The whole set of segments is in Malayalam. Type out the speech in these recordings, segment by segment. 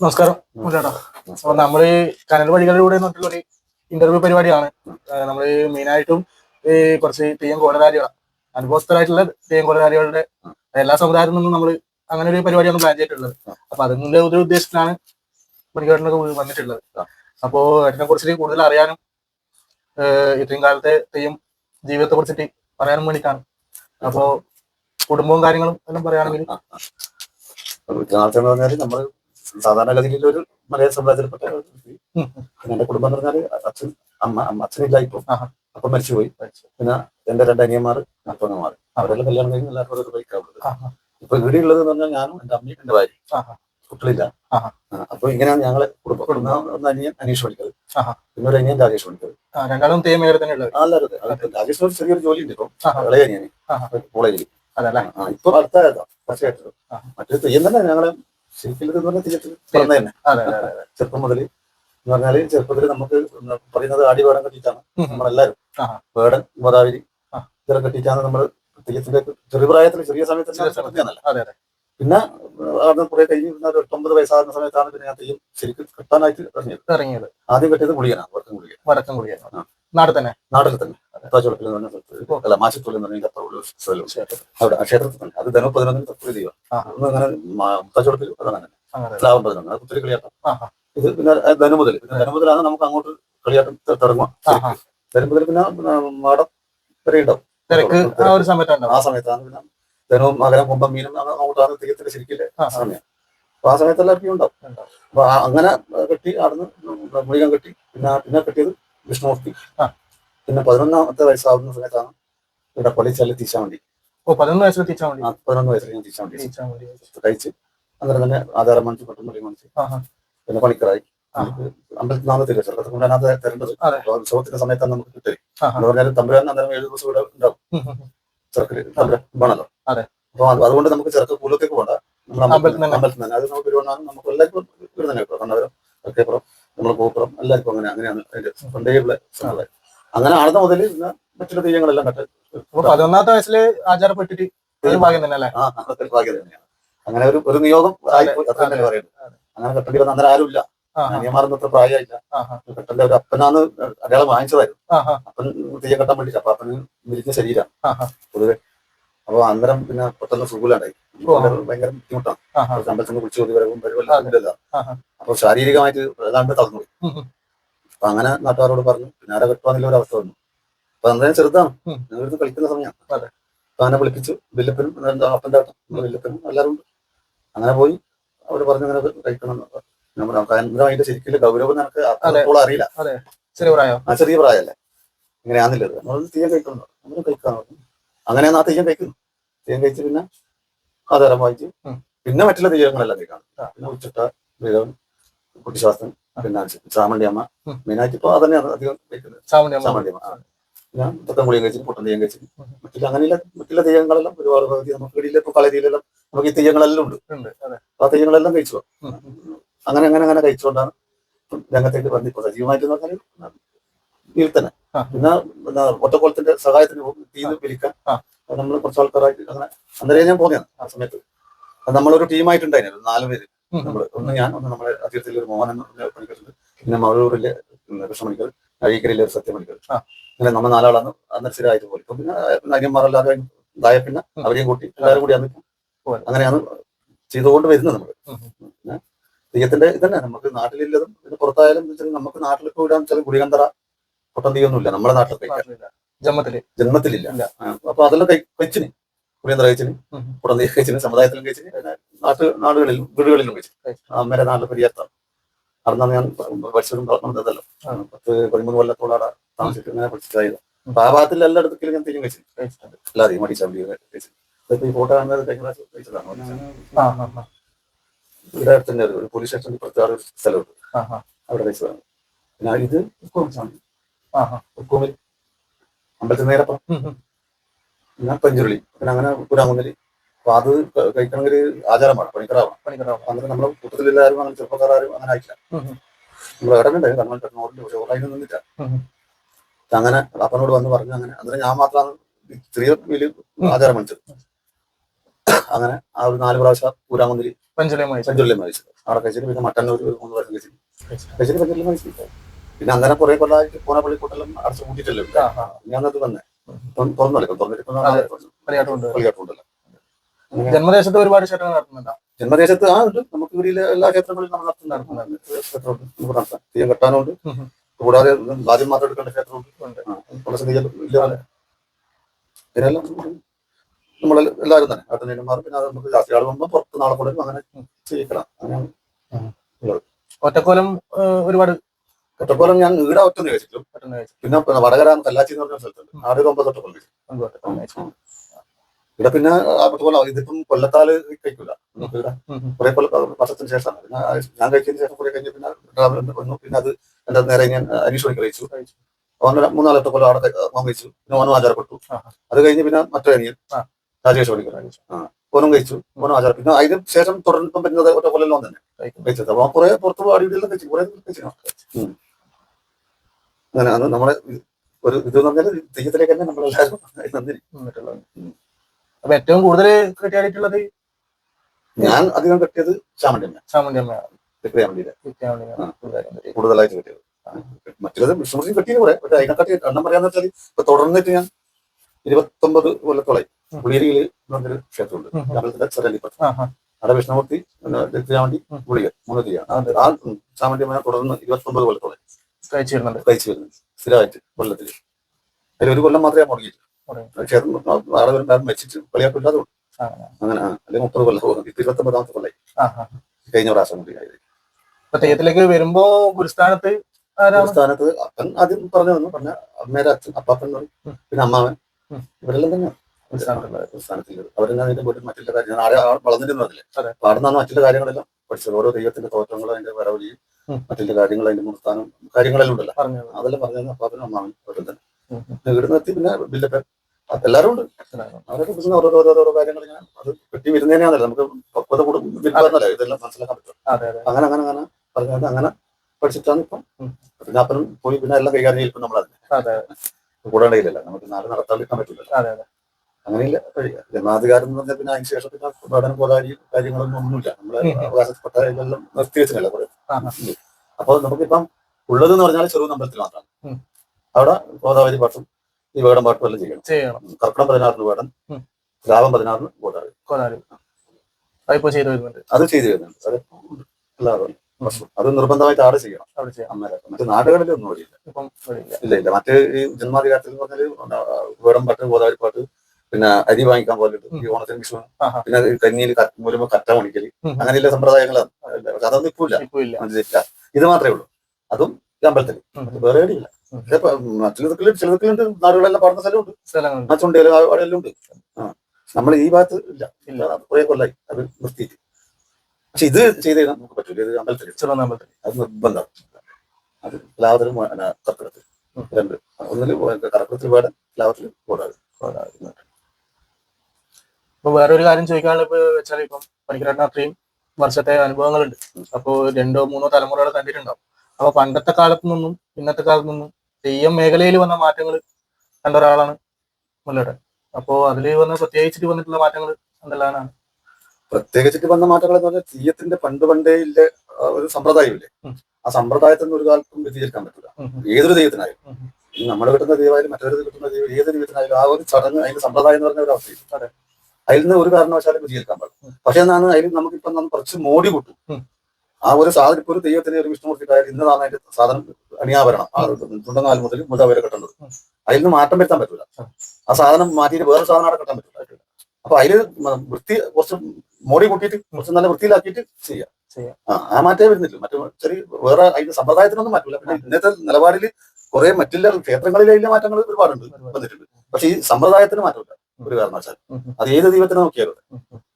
നമസ്കാരം ചേട്ടാ അപ്പൊ നമ്മൾ കനൽ വഴികളിലൂടെ ഒരു ഇന്റർവ്യൂ പരിപാടിയാണ്. നമ്മൾ നമ്മൾ മെയിനായിട്ടും ഈ കുറച്ച് തെയ്യം കോലരാരികളാണ് അനുഭവസ്ഥരായിട്ടുള്ള തെയ്യം കോലരാരികളുടെ എല്ലാ സമുദായത്തിൽ നിന്നും നമ്മൾ അങ്ങനെ ഒരു പരിപാടിയാണ് പ്ലാൻ ചെയ്തിട്ടുള്ളത്. അപ്പൊ അതിന്റെ ഒരു ഉദ്ദേശത്തിലാണ് മണിക്കേട്ടനൊക്കെ വന്നിട്ടുള്ളത്. അപ്പോ അതിനെ കുറിച്ചിട്ട് കൂടുതൽ അറിയാനും ഇത്രയും കാലത്തെ തെയ്യം ജീവിതത്തെ കുറിച്ചിട്ട് പറയാനും വേണ്ടിയിട്ടാണ്. അപ്പോ കുടുംബവും കാര്യങ്ങളും എല്ലാം എന്ന് പറഞ്ഞാൽ നമ്മൾ സാധാരണഗതിയിൽ ഒരു മലയാള സമുദായത്തിൽപ്പെട്ട എന്റെ കുടുംബം എന്ന് പറഞ്ഞാൽ അച്ഛൻ അമ്മ അമ്മ അച്ഛനില്ല ഇപ്പൊ. അപ്പൊ മരിച്ചുപോയി. പിന്നെ എന്റെ രണ്ട് അനിയന്മാർ അപ്പനമാർ അവരെല്ലാം കല്യാണം കഴിഞ്ഞ് എല്ലാവർക്കും ഒരു ബൈക്കാവുള്ളത്. ഇപ്പൊ ഇവിടെ ഉള്ളത് എന്ന് പറഞ്ഞാൽ ഞാനും എന്റെ അമ്മയും എന്റെ ഭാര്യ. കുട്ടികളില്ല. അപ്പൊ ഇങ്ങനെയാണ് ഞങ്ങളെ കുടുംബം ഒന്ന് അനിയൻ അനീഷ് പണിക്കത്. പിന്നെ ഒരു അനിയൻ രാജേഷ് പണിക്കത് രണ്ടാളും തേ മേഖല തന്നെ ഉള്ളത്. എല്ലാവരും അതെ. ഒരു ചെറിയൊരു ജോലി ഉണ്ട് ഇപ്പൊ. ഇളയ അനിയന്. കോളേജിൽ ഇപ്പൊ അടുത്ത കുറച്ചായിട്ട് ആഹാ. മറ്റേ തെയ്യം തന്നെ ഞങ്ങളെ ശരിക്കും എന്ന് പറഞ്ഞാൽ പറഞ്ഞ തന്നെ ചെറുപ്പം മുതൽ എന്ന് പറഞ്ഞാൽ ചെറുപ്പത്തിൽ നമുക്ക് പറയുന്നത് ആടി വേടം കെട്ടിയിട്ടാണ്. നമ്മളെല്ലാരും. വേടൻ ഗോദാവരി. ഇതെല്ലാം കെട്ടിയിട്ടാണ് നമ്മൾ തെയ്യത്തിന്റെ ചെറിയ പ്രായത്തിൽ ചെറിയ സമയത്ത്. പിന്നെ ആദ്യം കുറെ കഴിഞ്ഞ് ഒരു എട്ടൊമ്പത് വയസ്സാകുന്ന സമയത്താണ് പിന്നെ ഞാൻ തെയ്യം ശരിക്കും കെട്ടാനായിട്ട് ഇറങ്ങിയത്. ഇറങ്ങിയത്. ആദ്യം കെട്ടിയത് ഗുളികനാണ് വടക്കം ഗുളിക വടക്കം കൂടിയാണ് നാട് തന്നെ? നാട്ടിൽ തന്നെ. താജോളത്തിൽ എന്ന് പറഞ്ഞ സ്ഥലത്ത്. അല്ല മാച്ചത്തുള്ളി എന്ന് പറഞ്ഞ അവിടെ ആ ക്ഷേത്രത്തിൽ തന്നെ അത് ധനു പതിനൊന്നിന് ദൈവം. ഒന്ന് അങ്ങനെ താജോളത്തിൽ അതാണ് അങ്ങനെ. ലാഭം പതിനൊന്ന്. അത് കുത്തിരി കളിയാട്ടം. ഇത് പിന്നെ ധനു മുതൽ. പിന്നെ ധനു മുതലാണ് നമുക്ക് അങ്ങോട്ട് കളിയാട്ടം തുടങ്ങുക. ധനു മുതൽ പിന്നെ മാടം വരെ ഉണ്ടാവും. ആ ഒരു സമയത്താണ് ആ സമയത്താണ് പിന്നെ ധനവും മകരം കുമ്പം മീനും അങ്ങോട്ടാണ് ശരിക്കില്ല സമയം. അപ്പൊ ആ സമയത്ത് എല്ലാവർക്കും ഉണ്ടാവും. അപ്പൊ അങ്ങനെ കെട്ടി അവിടുന്ന് മുഴുകൻ കെട്ടി. പിന്നെ പിന്നെ കെട്ടിയത് വിഷ്ണുമൂർത്തി. പിന്നെ പതിനൊന്നാമത്തെ വയസ്സാവുന്ന സമയത്താണ് ഇവിടെ പൊളിച്ചാൽ വേണ്ടി ഓ പതിനൊന്ന് വയസ്സിൽ തിരിച്ചാൽ മതി. ആ പതിനൊന്ന് വയസ്സിൽ ഞാൻ തിരിച്ചാൽ വേണ്ടി കഴിച്ച്. അന്നേരം തന്നെ ആധാരം മണിച്ച് പെട്ടെന്ന് പറയും മണിച്ച്. പിന്നെ പണിക്കറായി. അമ്പലത്തിൽ നാമത്തില്ല ചെറുപ്പത്തിൽ കൊണ്ട് അതിനകത്ത് തരേണ്ടത്. ഉത്സവത്തിന്റെ സമയത്താണ് നമുക്ക് കിട്ടൽ. എന്ന് പറഞ്ഞാൽ തമ്പുരാൻ അന്നേരം ഏഴ് ദിവസം ഇവിടെ ഉണ്ടാവും. ചെറുക്കൽ അതെ. അപ്പൊ അത് അതുകൊണ്ട് നമുക്ക് ചെറുക്ക കൂലത്തേക്ക് പോകണ്ട. അമ്പലത്തിൽ തന്നെ. അത് നമുക്ക് തിരുവണ്ണാനും നമുക്ക് എല്ലാവർക്കും ഇവിടെ തന്നെ കിട്ടും ഒക്കെ ഒക്കെപ്പുറം നമ്മൾ പൂപ്പുറം എല്ലാവർക്കും അങ്ങനെ അങ്ങനെയാണ് അതിന്റെ പണ്ടേയുള്ള സമ്പ്രദായം അങ്ങനെ ആടുന്ന മുതൽ മറ്റുള്ള തെയ്യങ്ങളെല്ലാം കട്ട് പതിനൊന്നാമത്തെ വയസ്സിൽ ആചാരപ്പെട്ടിട്ട് ഒരു ഭാഗ്യം തന്നെ അല്ലേ ആ ഭാഗ്യം തന്നെയാണ് അങ്ങനെ ഒരു ഒരു നിയോഗം ആയിപ്പോയി പറയുന്നത്. അങ്ങനെ കെട്ടേണ്ടി വന്ന അന്നേരം ആരുമില്ല. അനിയന്മാരൊന്നും അത്ര പ്രായമായില്ല ആഹാ. കെട്ടന്റെ ഒരു അപ്പനാന്ന് അയാളെ വാങ്ങിച്ചതായിരുന്നു. അപ്പൻ തെയ്യം കെട്ടാൻ വേണ്ടിട്ട് അപ്പൊ അപ്പന് മിരിഞ്ഞ ശരീരം ആഹാ. പൊതുവെ അപ്പൊ അന്നേരം പിന്നെ പെട്ടെന്ന് സുഖമില്ലാണ്ടായി. ഭയങ്കര ബുദ്ധിമുട്ടാണ്. സമ്പത്തിന് കുളിച്ചു വരവും പരിവെല്ലാം അപ്പൊ ശാരീരികമായിട്ട് ഏതാണ്ട് തളർന്നു. അപ്പൊ അങ്ങനെ നാട്ടുകാരോട് പറഞ്ഞു പിന്നെ ആരെ കെട്ടുവാന്നുള്ള ഒരു അവസ്ഥ വന്നു. അപ്പൊ അന്നേരം ചെറുതാണ്. ഞങ്ങളിത് കളിക്കുന്ന സമയമാണ്. അപ്പൊ അങ്ങനെ വിളിപ്പിച്ചു. ബില്ലപ്പനും അപ്പന്റെ ഏട്ടൻ വല്യപ്പനും എല്ലാവരും ഉണ്ട്. അങ്ങനെ പോയി. അവർ പറഞ്ഞു അങ്ങനെ കഴിക്കണം അതിന്റെ ശരിക്കും ഗൗരവം നിനക്ക്. അപ്പോൾ അറിയില്ല. ചെറിയ പ്രായമല്ലേ? ഇങ്ങനെയാന്നില്ലത്. നമ്മൾ തീയം കഴിക്കണം നമ്മൾ കഴിക്കാൻ പറഞ്ഞു. അങ്ങനെയാണ് ആ തെയ്യം കഴിക്കുന്നു. തെയ്യം കഴിച്ച് പിന്നെ ആധാരം വായിച്ച്. പിന്നെ മറ്റുള്ള തെയ്യങ്ങളെല്ലാം തേക്കാണ്. പിന്നെ ഉച്ചട്ട വീരവൻ കുട്ടിശാസ്ത്രൻ പിന്നെ ചാമണ്ടി അമ്മ. മെയിനായിട്ട് ഇപ്പൊ അതന്നെയാണ് അധികം അമ്മ. ചാമണ്ടി അമ്മ ഞാൻ പുത്തൻ പുളിയും കഴിച്ചു പൊട്ടൻ തെയ്യം കഴിച്ചു. മറ്റുള്ള അങ്ങനെയുള്ള മറ്റുള്ള തെയ്യങ്ങളെല്ലാം ഒരുപാട് ഭഗവതി നമുക്ക് ഇടയിൽ ഇപ്പൊ കളരിയിലെല്ലാം നമുക്ക് ഈ തെയ്യങ്ങളെല്ലാം ഉണ്ട്. ആ തെയ്യങ്ങളെല്ലാം കഴിച്ചു അങ്ങനെ അങ്ങനെ അങ്ങനെ കഴിച്ചുകൊണ്ടാണ് രംഗത്തേക്ക് വന്നിപ്പോ സജീവമായിട്ട് നോക്കാൻ പറഞ്ഞാൽ ഇതിൽ തന്നെ. പിന്നെ ഒറ്റക്കോളത്തിന്റെ സഹായത്തിന് ടീം പിരിക്കാൻ നമ്മൾ കുറച്ച് ആൾക്കാരായിട്ട് അങ്ങനെ അന്നേരം ഞാൻ പോകുന്നതാണ് ആ സമയത്ത്. നമ്മളൊരു ടീമായിട്ടുണ്ടായിരുന്നു നാല് പേര്. നമ്മൾ ഒന്ന് ഞാൻ ഒന്ന് നമ്മുടെ അതിർത്തിയിൽ ഒരു മോഹൻ എന്ന് പണിക്കരുത് പിന്നെ മഴൂരിലെ കൃഷ്ണമണിക്കർ അഴീക്കരയിലെ ഒരു സത്യമണിക്കർ അങ്ങനെ നമ്മൾ നാലാളാണ് അന്ന് സ്ഥിരമായിട്ട് പോയി പിന്നെ നാര്യന്മാരല്ലാതെ ഇതായ പിന്നെ അവരെയും കൂട്ടി എല്ലാവരും കൂടി അന്ന്. അങ്ങനെയാണ് ചെയ്തുകൊണ്ട് വരുന്നത് നമ്മൾ തെയ്യത്തിന്റെ ഇതന്നെ നമുക്ക് നാട്ടിലില്ലതും പിന്നെ പുറത്തായാലും നമുക്ക് നാട്ടിലിപ്പോ ഇടാൻ വെച്ചാൽ ഗുളികന്തറ പൊട്ടൻ തെയ്യൊന്നുമില്ല നമ്മുടെ നാട്ടിൽ കഴിക്കാൻ. ജന്മത്തിൽ. ജന്മത്തിലില്ല. അപ്പൊ അതെല്ലാം കഴി കഴിച്ചിന് ഗുളികന്തറ കഴിച്ചിന് തെയ്യം കഴിച്ചിന് സമുദായത്തിലും കഴിച്ചിന് നാട്ടു നാടുകളിലും വീടുകളിലും കഴിച്ചു അമ്മേരെ നാട്ടിൽ പെരിയാത്താണ് അവിടെ ഞാൻ പഠിച്ചതും പറഞ്ഞതല്ലോ. പത്ത് പതിമൂന്ന് കൊല്ലത്തോളം അവിടെ താമസിച്ചിട്ട് ഇങ്ങനെ പഠിച്ചതായത് അപ്പൊ ആ ഭാഗത്തിൽ എല്ലായിടത്തും ഞാൻ തിരിഞ്ഞു കഴിച്ചു കഴിച്ചിട്ടുണ്ട്. എല്ലാവരെയും മടിച്ചാമ്പി കഴിച്ചു അതിപ്പോ ഈ ഫോട്ടോ കാണുന്നത് കഴിഞ്ഞ പ്രാവശ്യം കഴിച്ചതാണ് ഇവിടെ അടുത്തന്നെ ഒരു പോലീസ് സ്റ്റേഷനിൽ പ്രത്യേക സ്ഥലമുണ്ട്. അവിടെ കഴിച്ചതാണ് പിന്നെ ഇത് ഉക്കുറുച്ചാണ് അമ്പലത്തിൽ നേരപ്പം. പിന്നെ പഞ്ചുരുളി പിന്നെ അങ്ങനെ പുരാമുന്നലി അപ്പൊ അത് കഴിക്കണമെങ്കിൽ ആചാരമാണ് പണിക്കറാവാം പണിക്കറാവാം അങ്ങനെ നമ്മുടെ കൂട്ടത്തിലെല്ലാവരും അങ്ങനെ ചെറുപ്പക്കാരും അങ്ങനെ അയച്ചില്ല. നമ്മൾ ഇടമുണ്ട് കാരണം ടെക്നോളജി പക്ഷെ ഓൺലൈനിൽ നിന്നില്ല. അങ്ങനെ അപ്പനോട് വന്ന് പറഞ്ഞു അങ്ങനെ. അന്നേരം ഞാൻ മാത്രമാണ് ചെറിയ വലിയ ആചാരം മനസ്സിൽ അങ്ങനെ ആ ഒരു നാല് പ്രാവശ്യം പൂരാമന്തിരി വായിച്ചു. സെഞ്ചുറിലും കഴിച്ചത് അവിടെ കഴിച്ചിട്ട് പിന്നെ മട്ടന്നൂർ മൂന്ന് പ്രാവശ്യം കഴിച്ചിട്ട്. കഴിച്ചിട്ട് പഞ്ചുറിലും കഴിച്ചിട്ട് പിന്നെ അങ്ങനെ കുറെ കൊല്ലമായിട്ട് പോന പള്ളിക്കൂട്ടെല്ലാം അടച്ചു കൂട്ടിയിട്ടല്ലേ അത്. വന്നേ തുറന്നല്ലോ തുറന്നിട്ട് ജന്മദേശത്ത് ഒരുപാട് ക്ഷേത്രങ്ങൾ നടത്തുന്നുണ്ടോ ജന്മദേശത്ത് ആ ഉണ്ട്. നമുക്ക് ഇവിടെ എല്ലാ ക്ഷേത്രങ്ങളിലും നമ്മൾ നടത്തുന്നുണ്ട്. തീയം കെട്ടാനുണ്ട്. കൂടാതെ ആദ്യം മാത്രം എടുക്കേണ്ട ക്ഷേത്രമുണ്ട്. തുളസി ഇതിനെല്ലാം നമ്മൾ എല്ലാവരും തന്നെ. ആട്ടനേന്മാർ പിന്നെ അത് നമുക്ക് ജാസ്തി ആൾ പോകുമ്പോൾ പുറത്ത് നാളെ കൂടെ അങ്ങനെ ചെയ്യിക്കണം അങ്ങനെ ഒറ്റക്കോലം ഒരുപാട് ഒറ്റപ്പോലം ഞാൻ ഈടെ ഒറ്റ കഴിച്ചിട്ടും പിന്നെ വടകര കല്ലാച്ചി എന്ന് പറഞ്ഞ സ്ഥലത്തുണ്ട്. ആറ് ഒമ്പത് കട്ടപ്പുറം കഴിച്ചു. ഇവിടെ പിന്നെ അതുപോലെ ഇതിപ്പം കൊല്ലത്താൽ കഴിക്കൂല. കുറെ വർഷത്തിന് ശേഷം ഞാൻ കഴിച്ചതിന് ശേഷം കുറെ കഴിഞ്ഞ് പിന്നെ ട്രാവൽ വന്നു. പിന്നെ അത് എന്റെ നേരെ ഞാൻ അനീഷ് മണി കഴിച്ചു. അവന് മൂന്നാലത്തെ കൊല്ലം അവിടെ കഴിച്ചു. പിന്നെ ഓനും ആചാരപ്പെട്ടു. അത് കഴിഞ്ഞ് പിന്നെ മറ്റേ അനിയൻ രാജേഷ് പണിക്കർ ഓനും കഴിച്ചു. ഓനും ആചാരം പിന്നെ അതിന് ശേഷം പറ്റുന്നത് ഒറ്റ കൊല്ലം തന്നെ. കഴിച്ചത്. അപ്പൊ കുറെ പുറത്ത് പാടി വീട്ടിലെല്ലാം കഴിച്ചു. കുറെ കഴിച്ചു. അങ്ങനെ അത് നമ്മളെ ഒരു ഇത് പറഞ്ഞാൽ തെയ്യത്തിലേക്ക് തന്നെ നമ്മളെല്ലാവരും നന്ദി വന്നിട്ടുള്ളത്. അപ്പൊ ഏറ്റവും കൂടുതൽ കിട്ടിയായിട്ടുള്ളത് ഞാൻ അധികം കെട്ടിയത് ചാമണ്ടിയമ്മ ചാമണ്ടിയമ്മയാണ് ആ. കൂടുതലായിട്ടും കിട്ടിയത്. മറ്റേത് വിഷ്ണുമൂർത്തി കെട്ടിയത് കുറെ പക്ഷെ അതിനെക്കാട്ടി എണ്ണം പറയാന്ന് വെച്ചാൽ ഇപ്പൊ തുടർന്നിട്ട് ഞാൻ ഇരുപത്തൊമ്പത് കൊല്ലത്തോളായി. പുളിയരിയിൽ എന്നൊരു ക്ഷേത്രമുണ്ട് ആ. അവിടെ വിഷ്ണുമൂർത്തി ചാമണ്ടി ഉം. പുളിയ മൂന്ന് തീയാണ്. ആ ചാമണ്ടിയമ്മ തുടർന്ന് ഇരുപത്തൊമ്പത് കൊല്ലത്തോളായി കഴിച്ചു വരുന്നുണ്ട്. കഴിച്ചു വരുന്നത് സ്ഥിരമായിട്ട് കൊല്ലത്തിൽ. അതിൽ ഒരു കൊല്ലം മാത്രമേ മുടങ്ങിയിട്ടുള്ളൂ. ക്ഷേത്രം ആളെ വരുമ്പോൾ വെച്ചിട്ട് കളിയാക്കില്ലാതെ അങ്ങനെ അല്ലെങ്കിൽ മുപ്പത് കൊല്ലം ഇരുപത്തി ഒമ്പതാമത്തെ കൊല്ലായി. കഴിഞ്ഞ പ്രാവശ്യം കൂടി ആയത്. തെയ്യത്തിലേക്ക് വരുമ്പോ ഗുരുസ്ഥാനത്ത് ഗുരുസ്ഥാനത്ത് അപ്പൻ ആദ്യം പറഞ്ഞു വന്നു. പറഞ്ഞ അമ്മേരെ അച്ഛൻ അപ്പാപ്പൻ പിന്നെ അമ്മാവൻ. ഇവരെല്ലാം തന്നെ സ്ഥാനത്തില്ല അവരെല്ലാം അതിന്റെ വീട്ടിൽ മറ്റുള്ള കാര്യം വളർന്നിരുന്നതില്ലേ ആടെ ആ വളർന്നിരുന്നു പറഞ്ഞില്ലേ അതെ. അപ്പൊ അവിടെ നിന്നാണ് മറ്റുള്ള കാര്യങ്ങളെല്ലാം പഠിച്ചത്. ഓരോ ദൈവത്തിന്റെ തോറ്റങ്ങളും അതിന്റെ വരവലിയും മറ്റുള്ള കാര്യങ്ങൾ അതിന്റെ മുൻസ്ഥാനം കാര്യങ്ങളെല്ലാം ഉണ്ടല്ലോ. അതെല്ലാം പറഞ്ഞു അപ്പാപ്പനും അമ്മാവൻ വീട്ടിൽ തന്നെ. ഇവിടുന്ന് എത്തി പിന്നെ ബില്ലൊക്കെ എല്ലാവരും ഉണ്ട്? അവരൊക്കെ പ്രശ്നം ഓരോ ഓരോ ഓരോ കാര്യങ്ങൾ ഇങ്ങനെ അത് കിട്ടി വരുന്നതിനാണല്ലോ. നമുക്ക് പക്വത കൂടും. വരുന്നതല്ലേ ഇതെല്ലാം മനസ്സിലാക്കാൻ പറ്റും. അങ്ങനെ അങ്ങനെ അങ്ങനെ പറഞ്ഞത് അങ്ങനെ പഠിച്ചിട്ടാണ് ഇപ്പം. പിന്നെ അപ്പനും പോയി പിന്നെ എല്ലാം കൈകാര്യം ചെയ്യും നമ്മളതിന്. കൂടാണ്ടെങ്കിലല്ല നമുക്ക് നാല് നടത്താതിരിക്കാൻ പറ്റില്ല. അങ്ങനെയില്ല കഴിയുക ജന്മാധികാരം എന്ന് പറഞ്ഞാൽ പിന്നെ അതിന് ശേഷം പിന്നെ പഠനം പോലാരി കാര്യങ്ങളൊന്നും ഒന്നുമില്ല. നമ്മുടെ അവകാശപ്പെട്ടതെല്ലാം അവകാശപ്പെട്ട ഇതെല്ലാം നിർത്തി കുറെ. അപ്പോൾ നമുക്കിപ്പം ഉള്ളത് എന്ന് പറഞ്ഞാൽ ചെറു നമ്പരത്തിൽ മാത്രമാണ് അവിടെ ഗോദാവരി പാട്ടും ഈ വേടം പാട്ടും എല്ലാം ചെയ്യണം. കർക്കിടം പതിനാറിന് വേടം ഗ്രാമം ലാഭം പതിനാറിന് ഗോദാവരി. അതിപ്പോ ചെയ്തു വരുന്നുണ്ട്. അത് ചെയ്തു വരുന്നുണ്ട്. അത് എല്ലാവരും. അത് നിർബന്ധമായിട്ട് ആടെ ചെയ്യണം. മറ്റു നാടുകളിലൊന്നും ഇല്ല ഇല്ല ഇല്ല. മറ്റേ ഈ ജന്മാധികാരത്തിൽ പറഞ്ഞാൽ വേടം പാട്ട് ഗോദാവരി പാട്ട് പിന്നെ അരി വാങ്ങിക്കാൻ പോലും ഈ ഓണത്തിന് വിഷു. പിന്നെ കഞ്ഞിയിൽ മൂലമ കറ്റ മണിക്കൽ ഉം. അങ്ങനെയുള്ള സമ്പ്രദായങ്ങളാണ് അതൊന്നും ഇപ്പൊ ഇല്ല. മനസ്സിലില്ല ഇത് മാത്രമേ ഉള്ളൂ. അതും അമ്പലത്തിൽ. വേറെ ഇല്ല ചിലതൊക്കെ ചിലതൊക്കെയുണ്ട് നാടുകളെല്ലാം പാടുന്ന സ്ഥലമുണ്ട്. സ്ഥലങ്ങളുണ്ട്. അവിടെയെല്ലാം ഉണ്ട്. നമ്മൾ ഈ ഭാഗത്ത് ഇല്ല. ഇല്ല. കുറെ കൊല്ലായി. അത് നിർത്തിയിട്ട്. പക്ഷെ ഇത് ചെയ്ത് നമുക്ക് പറ്റൂല. ഇത് അമ്പലത്തിൽ അമ്പലത്തിൽ അത് നിർബന്ധം. അത് ലാവത്തിലും കർക്കിടത്തിൽ. രണ്ട്. ഒന്നിൽ കർക്കിടത്തിൽ വേണം ലാവത്തിൽ കൂടാതെ കൊലാരി ഇപ്പൊ വേറൊരു കാര്യം ചോദിക്കാനുള്ള ഇപ്പൊ വെച്ചാൽ ഇപ്പം പണിക്കരട്ടിന് അത്രയും വർഷത്തെ അനുഭവങ്ങളുണ്ട്. അപ്പോ രണ്ടോ മൂന്നോ തലമുറകൾ കണ്ടിട്ടുണ്ടാവും. അപ്പൊ പണ്ടത്തെ കാലത്ത് നിന്നും ഇന്നത്തെ കാലത്ത് നിന്നും തെയ്യം മേഖലയിൽ വന്ന മാറ്റങ്ങൾ കണ്ട ഒരാളാണ് മുല്ലയുടെ അപ്പോ അതിൽ വന്ന പ്രത്യേകിച്ചിട്ട് വന്നിട്ടുള്ള മാറ്റങ്ങൾ എന്തെല്ലാമാണ്? പ്രത്യേകിച്ചിട്ട് വന്ന മാറ്റങ്ങൾ എന്ന് പറഞ്ഞാൽ തെയ്യത്തിന്റെ പണ്ട് പണ്ടേ ഇല്ല ഒരു സമ്പ്രദായമില്ലേ? ഇല്ലേ ആ സമ്പ്രദായത്തിൽ നിന്ന് ഒരു കാലത്തും വ്യതിചരിക്കാൻ പറ്റില്ല. ഏതൊരു ദൈവത്തിനായാലും. നമ്മൾ കിട്ടുന്ന ദൈവമായാലും മറ്റൊരു കിട്ടുന്ന ദൈവം ഏത് ദൈവത്തിനായാലും ആ ഒരു ചടങ്ങ് അതിന്റെ സമ്പ്രദായം എന്ന് പറഞ്ഞ ഒരു അവസ്ഥയും അതെ. അതിൽ നിന്ന് ഒരു കാരണവശാലും വിജയിക്കാൻ പാടില്ല. ഉം. പക്ഷെ എന്നാണ് അതിൽ നമുക്കിപ്പം കുറച്ച് മോടി കൂട്ടും. ആ ഒരു സാധനം ഇപ്പൊ ഒരു ദൈവത്തിന് ഒരു വിഷ്ണുമൂർത്തിക്കായാലും ഇന്നതാണ് അതിന്റെ സാധനം അണിയാഭരണം. ആ തുണ്ടനാല് മുതൽ മുതൽ വരെ കെട്ടുന്നത് ഉം. അതിൽ നിന്ന് മാറ്റം വരുത്താൻ പറ്റില്ല ആ സാധനം മാറ്റിയിട്ട് വേറെ സാധനം അവിടെ കെട്ടാൻ പറ്റില്ല അപ്പൊ അതിൽ വൃത്തി കുറച്ച് മോടി കൂട്ടിയിട്ട് കുറച്ച് നല്ല വൃത്തിയിലാക്കിയിട്ട് ചെയ്യാം. ആ മാറ്റേ വരുന്നില്ല. മറ്റു ചെറിയ വേറെ അതിന്റെ സമ്പ്രദായത്തിനൊന്നും മാറ്റില്ല പിന്നെ ഇന്നത്തെ നിലപാടിൽ കുറെ മറ്റുള്ള ക്ഷേത്രങ്ങളിലെ മാറ്റങ്ങൾ ഒരുപാടുണ്ട്. വന്നിട്ടുണ്ട്. പക്ഷെ ഈ സമ്പ്രദായത്തിന് മാറ്റമില്ല. ഒരു കാരണവശാൽ അത് ഏത് ദൈവത്തിനെ നോക്കിയാലും.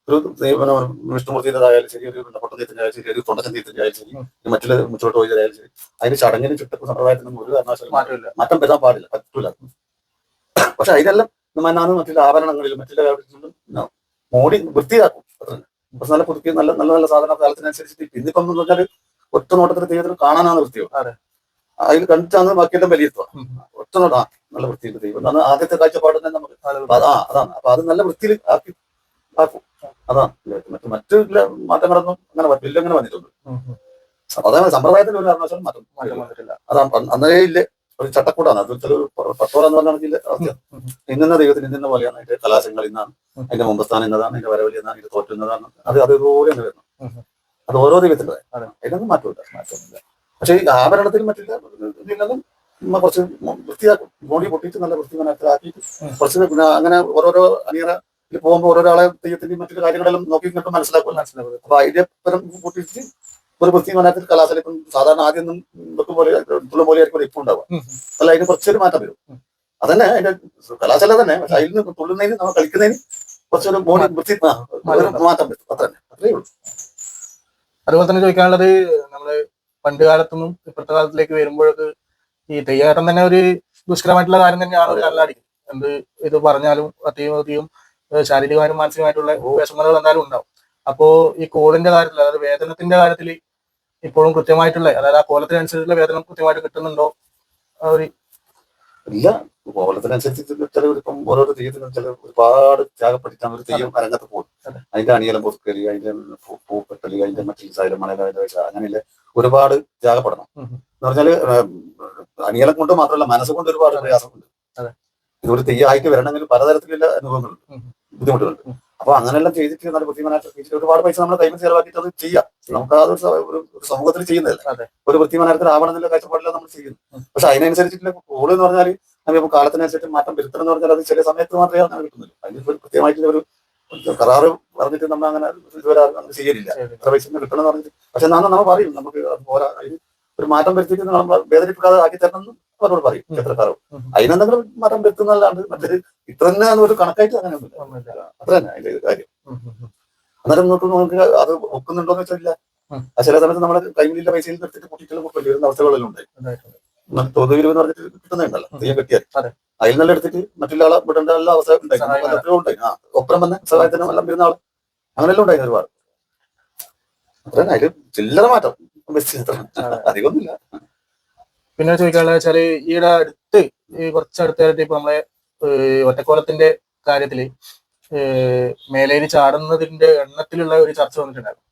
ഒരു ദൈവം വിഷ്ണുമൂർത്തിന്റെതായാലും ശരി ഒരു പൊട്ടദൈവത്തിന്റെ ആയാലും ശരി ഒരു തൊണ്ടച്ചന്തീയത്തിന്റെ ആയാലും ശരി മറ്റുള്ള മുച്ചോട്ട് പോയതായാലും ശരി അതിന് ചടങ്ങിന് ചുറ്റപ്പ് സമ്പ്രദായത്തിനും ഒരു കാരണവശാലും മാറ്റമില്ല. മാറ്റം വരാൻ പാടില്ല പറ്റൂല. പക്ഷെ അതിനെല്ലാം മന്നാന്ന് മറ്റുള്ള ആഭരണങ്ങളിലും മറ്റുള്ള മോടി വൃത്തിയാക്കും. പക്ഷെ. നല്ല പുതുക്കി നല്ല നല്ല നല്ല സാധന കാലത്തിനനുസരിച്ചിട്ട് ഇന്നിപ്പം എന്ന് പറഞ്ഞാൽ ഒറ്റ നോട്ടത്തിൽ ദൈവത്തിന് കാണാനാണ് വൃത്തിയോ. അതിൽ കണ്ടിട്ടാണ് ബാക്കിയെല്ലാം വിലയിരുത്തുക ഒറ്റനോടാ നല്ല വൃത്തിയിൽ ദൈവം അതാണ് ആദ്യത്തെ കാഴ്ചപ്പാട് തന്നെ നമുക്ക് അപ്പൊ അതാ അതാണ്. അപ്പൊ അത് നല്ല വൃത്തിയിൽ ആക്കി ആക്കും. അതാണ്. മറ്റു മറ്റു മാറ്റങ്ങളൊന്നും അങ്ങനെ പറ്റില്ല വലിയ അങ്ങനെ വന്നിട്ടുണ്ട്. ഉം. അതാണ് സമ്പ്രദായത്തിൽ ഒരു കാരണവശാലും മാറ്റം മാറ്റം വന്നിട്ടില്ല. അതാണ്. അന്നേ ഇല്ല. ഒരു ചട്ടക്കൂടാണ്. അത് ചില പട്ടോറ എന്ന് പറഞ്ഞാൽ അവസ്ഥ ഉം, ഇന്ന ദൈവത്തിന് ഇന്ന പോലെയാണ് അതിന്റെ കലാശങ്ങൾ ഇന്നാണ്. അതിന്റെ മുമ്പസ്ഥാനം ഇന്നതാണ്. അതിന്റെ വരവലി എന്നാണ് ഇത് തോറ്റുന്നതാണ് അത് അതുപോലെ തന്നെ വരുന്നു. അത് ഓരോ ദൈവത്തിന്റെ അതെ. അതിനൊന്നും മാറ്റമില്ല. മാറ്റമൊന്നുമില്ല. പക്ഷേ ഈ ആഭരണത്തിൽ മറ്റില്ല കുറച്ച് വൃത്തിയാക്കും. ബോഡി പൊട്ടിച്ച് നല്ല വൃത്തി മനസ്സിലാക്കിയിട്ട് ഉം. കുറച്ച് പിന്നെ അങ്ങനെ ഓരോരോ അണിയറ പോകുമ്പോൾ ഓരോരാളെ തെയ്യത്തിന്റെ മറ്റു കാര്യങ്ങളെല്ലാം നോക്കി കണ്ട് മനസ്സിലാക്കുമല്ലോ മനസ്സിലാവുന്നത്. അപ്പൊ അതിന്റെ പരം പൊട്ടിച്ച് ഒരു വൃത്തി മനസ്സിൽ കലാശാല ഇപ്പം സാധാരണ ആദ്യം വെക്കും പോലെ തുള്ള പോലെ ആയിരിക്കും ഇപ്പം ഉണ്ടാവുക. അല്ല അതിന് കുറച്ചൊരു മാറ്റം വരും. അതന്നെ അതിന്റെ കലാശാല തന്നെ പക്ഷെ അതിൽ നിന്ന് തുള്ളുന്നതിന് നമ്മൾ കളിക്കുന്നതിന് കുറച്ചൊരു ബോഡി വൃത്തി മാറ്റം. വരും. അത്ര തന്നെ അത്രേ ഉള്ളൂ. അതുപോലെ തന്നെ ചോദിക്കാനുള്ളത് നമ്മൾ പണ്ട് കാലത്തൊന്നും ഇപ്പോഴത്തെ കാലത്തിലേക്ക് വരുമ്പോഴൊക്കെ ഈ തെയ്യാട്ടം തന്നെ ഒരു ദുഷ്കരമായിട്ടുള്ള കാര്യം തന്നെയാണ് ഒരു കല്ലാടി എന്ത് ഇത് പറഞ്ഞാലും അധികം അധികം ശാരീരികമായും മാനസികമായിട്ടുള്ള വിഷമതകൾ എന്തായാലും ഉണ്ടാവും. അപ്പോ ഈ കോളിന്റെ കാര്യത്തിൽ അതായത് വേതനത്തിന്റെ കാര്യത്തിൽ ഇപ്പോഴും കൃത്യമായിട്ടുള്ള അതായത് ആ കോലത്തിനനുസരിച്ചുള്ള വേതനം കൃത്യമായിട്ട് കിട്ടുന്നുണ്ടോ? ഒരു ഇല്ല കോലത്തിനനുസരിച്ച് ചില ഇപ്പം ഓരോരോ തെയ്യത്തിനും ചില ഒരുപാട് ത്യാഗപ്പെടുത്താൻ ഒരു തെയ്യം അരങ്ങത്ത് പോകും അതെ. അതിന്റെ അണിയലം പൊതുക്കലി അതിന്റെ പൂക്കെട്ടലി അതിന്റെ മറ്റു സൈലം മലയാള അങ്ങനെയുള്ള ഒരുപാട് ത്യാഗപ്പെടണം. എന്ന് പറഞ്ഞാൽ അണിയലം കൊണ്ട് മാത്രമല്ല മനസ്സുകൊണ്ട് ഒരുപാട് പ്രയാസമുണ്ട്. ഇതൊരു തെയ്യമായിട്ട് വരണമെങ്കിൽ പലതരത്തിലുള്ള അനുഭവങ്ങളുണ്ട്. ബുദ്ധിമുട്ടുകളുണ്ട്. അപ്പൊ അങ്ങനെല്ലാം ചെയ്തിട്ട് നല്ല ബുദ്ധിമാനായിട്ട് ചെയ്തിട്ട് ഒരുപാട് പൈസ നമ്മുടെ കൈമിൽ ചെലവാക്കിയിട്ട് അത് ചെയ്യാം. നമുക്ക് അത് ഒരു സമൂഹത്തിൽ ചെയ്യുന്നില്ല ഒരു വൃത്തിമാനത്തിൽ ആവണമെന്നുള്ള കാഴ്ചപ്പാടില്ല നമ്മൾ ചെയ്യുന്നു പക്ഷെ അതിനനുസരിച്ചിട്ടുള്ള കൂടുതൽ എന്ന് പറഞ്ഞാൽ നമുക്ക് കാലത്തിനനുസരിച്ച് മാറ്റം വരുത്തണം എന്ന് പറഞ്ഞാൽ അത് ചില സമയത്ത് മാത്രമേ അങ്ങനെ കിട്ടുന്നുള്ളൂ. അതിന് കൃത്യമായിട്ടുള്ള ഒരു കരാറ് പറഞ്ഞിട്ട് നമ്മൾ അങ്ങനെ ഇതുവരെ അങ്ങനെ ചെയ്യലില്ല. എത്ര പൈസ കിട്ടണം എന്ന് പറഞ്ഞിട്ട് പക്ഷെ നാളെ നമ്മൾ പറയും. നമുക്ക് അതുപോലെ അതിന് ഒരു മാറ്റം വരുത്തിയിട്ട് നമ്മൾ വേദനിപ്പിക്കാതെ ആക്കി തരണം എന്ന് അവരോട് പറയും ഉം. ക്ഷേത്രക്കാരും ഉം. അതിനെന്തെങ്കിലും മരം വരുത്തുന്നല്ലാണ്ട് മറ്റേ ഇത്ര തന്നെ ഒരു കണക്കായിട്ട് അങ്ങനെ ഒന്നുമില്ല. അത്ര തന്നെ അതിന്റെ കാര്യം. അന്നേരം നോക്ക് നമുക്ക് അത് ഒക്കുന്നുണ്ടോ എന്ന് വെച്ചാൽ ഇല്ല ഉം. ആ ചില സമയത്ത് നമ്മുടെ കൈമിലെ പൈസയിൽ നിർത്തിട്ട് പൊട്ടിക്കൽ വലിയ വരുന്ന അവസ്ഥകളെല്ലാം ഉണ്ട്. തൊതുവിൽ എന്ന് പറഞ്ഞിട്ട് കിട്ടുന്നുണ്ടല്ലോ ഉം. തെയ്യം കെട്ടിയാൽ അതെ. അതിൽ നിന്നെല്ലാം എടുത്തിട്ട് മറ്റുള്ള ആളെ വിടേണ്ട എല്ലാ അവസ്ഥ ഉണ്ടായി ഉണ്ട് നമുക്ക് എത്രയോ ആ ഒപ്പം വന്ന സഹായത്തിനും എല്ലാം വരുന്ന ആൾ അങ്ങനെയെല്ലാം ഉണ്ടായിരുന്നു ഒരുപാട് അത്ര അതിൽ ചില്ലറ മാറ്റം അധികമൊന്നുമില്ല പിന്നെ ചോദിക്കാനുള്ളത് വെച്ചാൽ ഈയിടെ അടുത്ത് ഈ കുറച്ച് അടുത്തായിട്ട് ഇപ്പൊ നമ്മളെ ഒറ്റക്കോലത്തിന്റെ കാര്യത്തിൽ മേലേരി ചാടുന്നതിന്റെ എണ്ണത്തിലുള്ള ഒരു ചർച്ച വന്നിട്ടുണ്ടായിരുന്നു.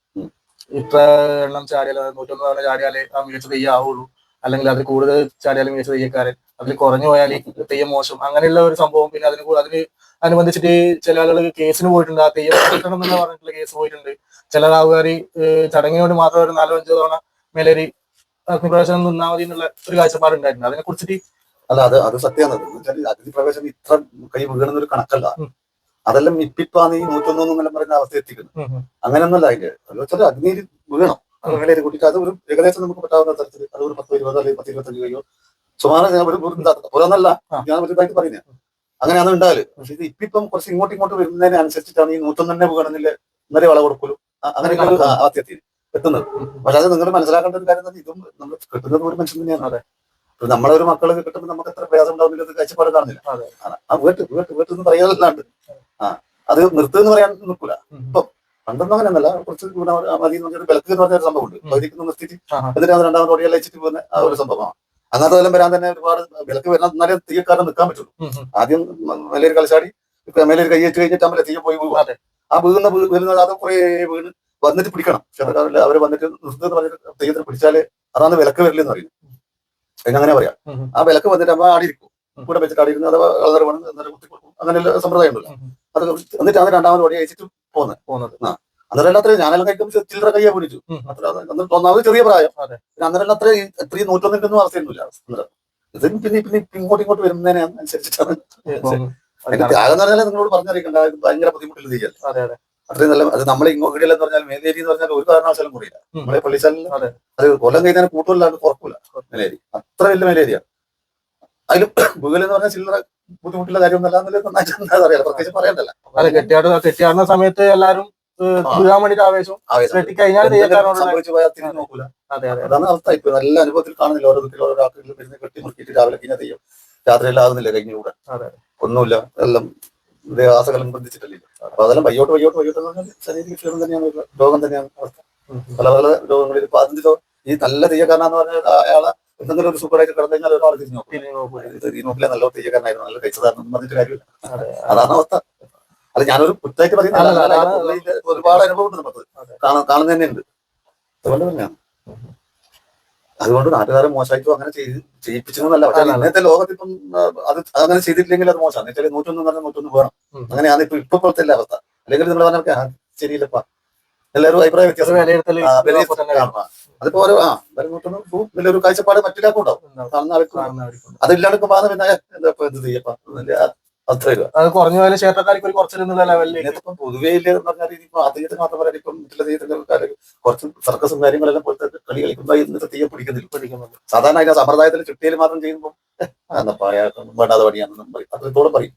ഇത്ര എണ്ണം ചാടിയാൽ നൂറ്റൊന്ന് തവണ ചാടിയാലേ ആ മികച്ച തെയ്യം ആവുള്ളൂ. അല്ലെങ്കിൽ അതിൽ കൂടുതൽ ചാടിയാലും മികച്ച തെയ്യക്കാരൻ അതിൽ കുറഞ്ഞു പോയാൽ തെയ്യം മോശം. അങ്ങനെയുള്ള ഒരു സംഭവം പിന്നെ അതിന് അതിന് അനുബന്ധിച്ചിട്ട് ചില ആളുകൾ കേസിന് പോയിട്ടുണ്ട്. ആ തെയ്യം കിട്ടണം എന്നുള്ള പറഞ്ഞിട്ടുള്ള കേസ് പോയിട്ടുണ്ട്. ചില ആൾക്കാർ ചടങ്ങിനോട് മാത്രം ഒരു നാലോ അഞ്ചോ തവണ മേലേരി അഗ്നിപ്രവേശനം നിന്നാ മതി എന്നുള്ള ഒരു കാഴ്ചപ്പാടുണ്ടായിരുന്നു. അതിനെ കുറിച്ചിട്ട് അല്ല അത് അത് സത്യമാണ്. എന്ന് വെച്ചാൽ അതിഥി പ്രവേശനം ഇത്ര കൈ വീണെന്നൊരു കണക്കല്ല. അതെല്ലാം ഇപ്പിപ്പാന്ന് ഈ നൂറ്റൊന്നൊന്നും എല്ലാം പറയുന്ന അവസ്ഥ എത്തിക്കുന്നു അങ്ങനെയൊന്നല്ല അതിന്റെ അത് വെച്ചാൽ അഗ്നിയിൽ വീണം അങ്ങനെ കുട്ടിക്ക്. അത് ഒരു ഏകദേശം നമുക്ക് പറ്റാവുന്ന തരത്തിൽ അത് ഒരു പത്ത് ഇരുപത് അല്ലെങ്കിൽ പത്ത് ഇരുപത്തഞ്ച് കഴിയോ സുമാറ് ഞാൻ ഒരു ഒരു ഓരോന്നല്ല. ഞാൻ ഒരു ഇതായിട്ട് പറയുന്നത് അങ്ങനെയാണ് ഉണ്ടാൽ പക്ഷെ ഇത് ഇപ്പിപ്പം കുറച്ച് ഇങ്ങോട്ട് ഇങ്ങോട്ട് വരുന്നതിനനുസരിച്ചിട്ടാണ് ഈ നൂറ്റൊന്നെ വീണമെന്നില്ല ഇന്നലെ വള കൊടുക്കലും. അങ്ങനെ ഒരു എത്തുന്നത് പക്ഷെ അത് നിങ്ങൾ മനസ്സിലാക്കേണ്ട ഒരു കാര്യം തന്നെ ഇതും നമ്മൾ കിട്ടുന്നത് ഒരു മനുഷ്യൻ തന്നെയാണ് അതെ. ഇപ്പൊ നമ്മളെ ഒരു മക്കൾ കിട്ടുമ്പോൾ നമുക്ക് എത്ര പ്രയാസം ഉണ്ടാവുന്നില്ല കാഴ്ചപ്പാട് കാണുന്നില്ല അതെ. ആ, ആ വീട്ട് വീട്ട് വീട്ടിൽ നിന്ന് പറയാനല്ലാണ്ട് ആ അത് നിർത്തുന്ന പറയാൻ നിൽക്കൂല. പണ്ടൊന്നും അങ്ങനെയല്ല കുറച്ച് മതി എന്ന് വിലക്ക് എന്ന് പറഞ്ഞ ഒരു സംഭവമുണ്ട്. ഉണ്ട് പകുതിക്ക് നിർത്തിയിട്ട് എന്നിട്ട് അത് രണ്ടാമത് ഓടിയാൽ അയച്ചിട്ട് പോകുന്ന ആ ഒരു സംഭവമാണ്. അങ്ങനത്തെ എല്ലാം വരാൻ തന്നെ ഒരുപാട് വിലക്ക് വരണം എന്നാലേ തീയക്കാരൻ നിൽക്കാൻ പറ്റുള്ളൂ. ആദ്യം മേലൊരു കളിച്ചാടി ഇപ്പൊ മേലൊരു കൈ വെച്ച് കഴിഞ്ഞിട്ട് അമ്മ തീയ പോയി പോകും അതെ. ആ വീഴുന്ന വീഴുന്നത് അത് കുറെ വീണ് വന്നിട്ട് പിടിക്കണം. ക്ഷേത്രക്കാരില്ല അവർ വന്നിട്ട് നിർത്തുന്നത് പറഞ്ഞിട്ട് തെയ്യത്തിന് പിടിച്ചാൽ അതാണ് വിലക്ക് വരില്ലെന്ന് പറയുന്നത് അതിനങ്ങനെ പറയാം. ആ വിലക്ക് വന്നിട്ട് അപ്പൊ ആടിയിരിക്കും. കൂടെ വെച്ചിട്ട് ആടിയിരുന്നു അഥവാ കളർ വേണം എന്നിട്ട് കുത്തി കൊടുക്കും അങ്ങനെയുള്ള സമ്പ്രദായം ഉണ്ടല്ലോ അത് എന്നിട്ട് അത് രണ്ടാമത് വഴി അയച്ചിട്ട് പോകുന്നത് അന്നേരം അത്ര ഞാനെല്ലാം കഴിക്കുമ്പോൾ ചില്ലറ കയ്യെ പിടിച്ചു അത്ര ഒന്നാമത് ചെറിയ പ്രായം. പിന്നെ അന്നേരം അത്ര ഇത്രയും നൂറ്റൊന്നിട്ടൊന്നും അവസ്ഥയൊന്നുമില്ല. ഇത് പിന്നെ പിന്നെ ഇങ്ങോട്ടും ഇങ്ങോട്ട് വരുന്നതിനെ അനുസരിച്ചിട്ടാണ്. അതിന്റെ ത്യാഗം എന്ന് പറഞ്ഞാൽ നിങ്ങളോട് പറഞ്ഞറിയിക്കണ്ട. ഭയങ്കര ബുദ്ധിമുട്ടില്ല ചെയ്യാൻ അത്രയും നല്ല അത് നമ്മളെ ഇങ്ങോട്ട് എന്ന് പറഞ്ഞാൽ മേലേരി എന്ന് പറഞ്ഞാൽ ഒരു കാരണവശാലും കുറയില്ല നമ്മളെ പള്ളിശാലിൽ അതെ. അത് കൊല്ലം കഴിഞ്ഞാൽ കൂട്ടുമല്ലാണ്ട് കുറക്കൂല മേലേരി. അത്ര വലിയ മേലേരിയാണ് അതിലും ഭൂഗോളം എന്ന് പറഞ്ഞാൽ ചില്ലറ ബുദ്ധിമുട്ടുള്ള കാര്യമൊന്നുമല്ല എന്നുള്ളത് നന്നായിട്ട് പ്രത്യേകിച്ച് പറയണ്ടല്ല. അതെ കെട്ടിയാട് കെട്ടിയാടുന്ന സമയത്ത് എല്ലാവരും വേണ്ടിട്ട് ആവേശം അതാണ് അവസ്ഥ ഇപ്പൊ നല്ല അനുഭവത്തിൽ കാണുന്നില്ല. ഓരോ വീട്ടിൽ ഓരോ ആക്കിൽ കെട്ടി മുറുക്കിയിട്ട് രാവിലെ കഴിഞ്ഞാൽ തെയ്യം രാത്രിയിലാകുന്നില്ല ആകുന്നില്ല കഴിഞ്ഞ അതെ. ഒന്നുമില്ല. എല്ലാം ദേഹാസകലം ബന്ധിച്ചിട്ടില്ല? അപ്പൊ അതെല്ലാം വയ്യോട്ട് വയ്യോട്ട് വയ്യോട്ട് എന്ന് പറഞ്ഞാൽ ശരീര ക്ഷീണം തന്നെയാണ് രോഗം തന്നെയാണ് അവസ്ഥ. പല പല രോഗങ്ങളിൽ ഇപ്പൊ അതിന്റെ ഈ നല്ല തെയ്യക്കാരനാന്ന് പറഞ്ഞാൽ അയാളെ എന്തെങ്കിലും ഒരു സൂപ്പറായിട്ട് കിടന്നു കഴിഞ്ഞാൽ ഒരാൾ തിരിഞ്ഞു നോക്കും. ഈ നോക്കിലെ നല്ല തെയ്യക്കാരനായിരുന്നു നല്ല കഴിച്ചതാണെന്ന് പറഞ്ഞിട്ട് കാര്യമില്ല. അതാണ് അവസ്ഥ. അല്ല ഞാനൊരു കുറ്റായിട്ട് പറയുന്നില്ല. ഒരുപാട് അനുഭവം ഉണ്ട് നമുക്ക് കാണുന്ന തന്നെയുണ്ട്. അതുകൊണ്ട് തന്നെയാണ്. അതുകൊണ്ട് നാട്ടുകാരെ മോശമായിട്ടും അങ്ങനെ ചെയ്ത് ചെയ്യിപ്പിച്ചെന്നല്ല പക്ഷേ. ഇന്നത്തെ ലോകത്ത് ഇപ്പം അത് അങ്ങനെ ചെയ്തിട്ടില്ലെങ്കിൽ അത് മോശമാണ്. എന്നുവെച്ചാൽ നൂറ്റൊന്ന് പറഞ്ഞാൽ നൂറ്റൊന്ന് വേണം. ഉം. അങ്ങനെയാണ് ഇപ്പൊ ഇപ്പൊ പോലത്തെ അവസ്ഥ. അല്ലെങ്കിൽ നിങ്ങൾ പറഞ്ഞ ശരിയില്ലപ്പ. എല്ലാവരും അഭിപ്രായ വ്യത്യാസം. അതിപ്പോ ഓരോ ആ നൂറ്റൊന്ന് പോവും. വലിയൊരു കാഴ്ചപ്പാട് മറ്റൊരാൾക്കും ഉണ്ടാവും. അതില്ലാണ്ട് പിന്നെ എന്താ എന്ത് ചെയ്യപ്പാ? അത്ര അത് കുറഞ്ഞ പോലെ ക്ഷേത്രക്കാർക്ക് ഒരു കുറച്ചിരുന്നുള്ള ലെവലിൽ ഇപ്പം പൊതുവേ ഇല്ല എന്ന് പറഞ്ഞാൽ ഇപ്പൊ അദ്ദേഹത്തിന് മാത്രം പറയാൻ ഇപ്പം മറ്റുള്ള കാര്യം കുറച്ച് സർക്കസും കാര്യങ്ങളെല്ലാം പോലത്തെ കളി കളിക്കുമ്പോൾ ഇന്നത്തെ തീയ പിടിക്കുന്നില്ല. പിടിക്കുന്നുണ്ട്. സാധാരണ അതിന്റെ സമ്പ്രദായത്തിൽ ചുട്ടിയിൽ മാത്രം ചെയ്യുമ്പോൾ എന്നപ്പാ വേണ്ടാതെ പണിയാണെന്നും പറയും. അത്രത്തോളം പറയും.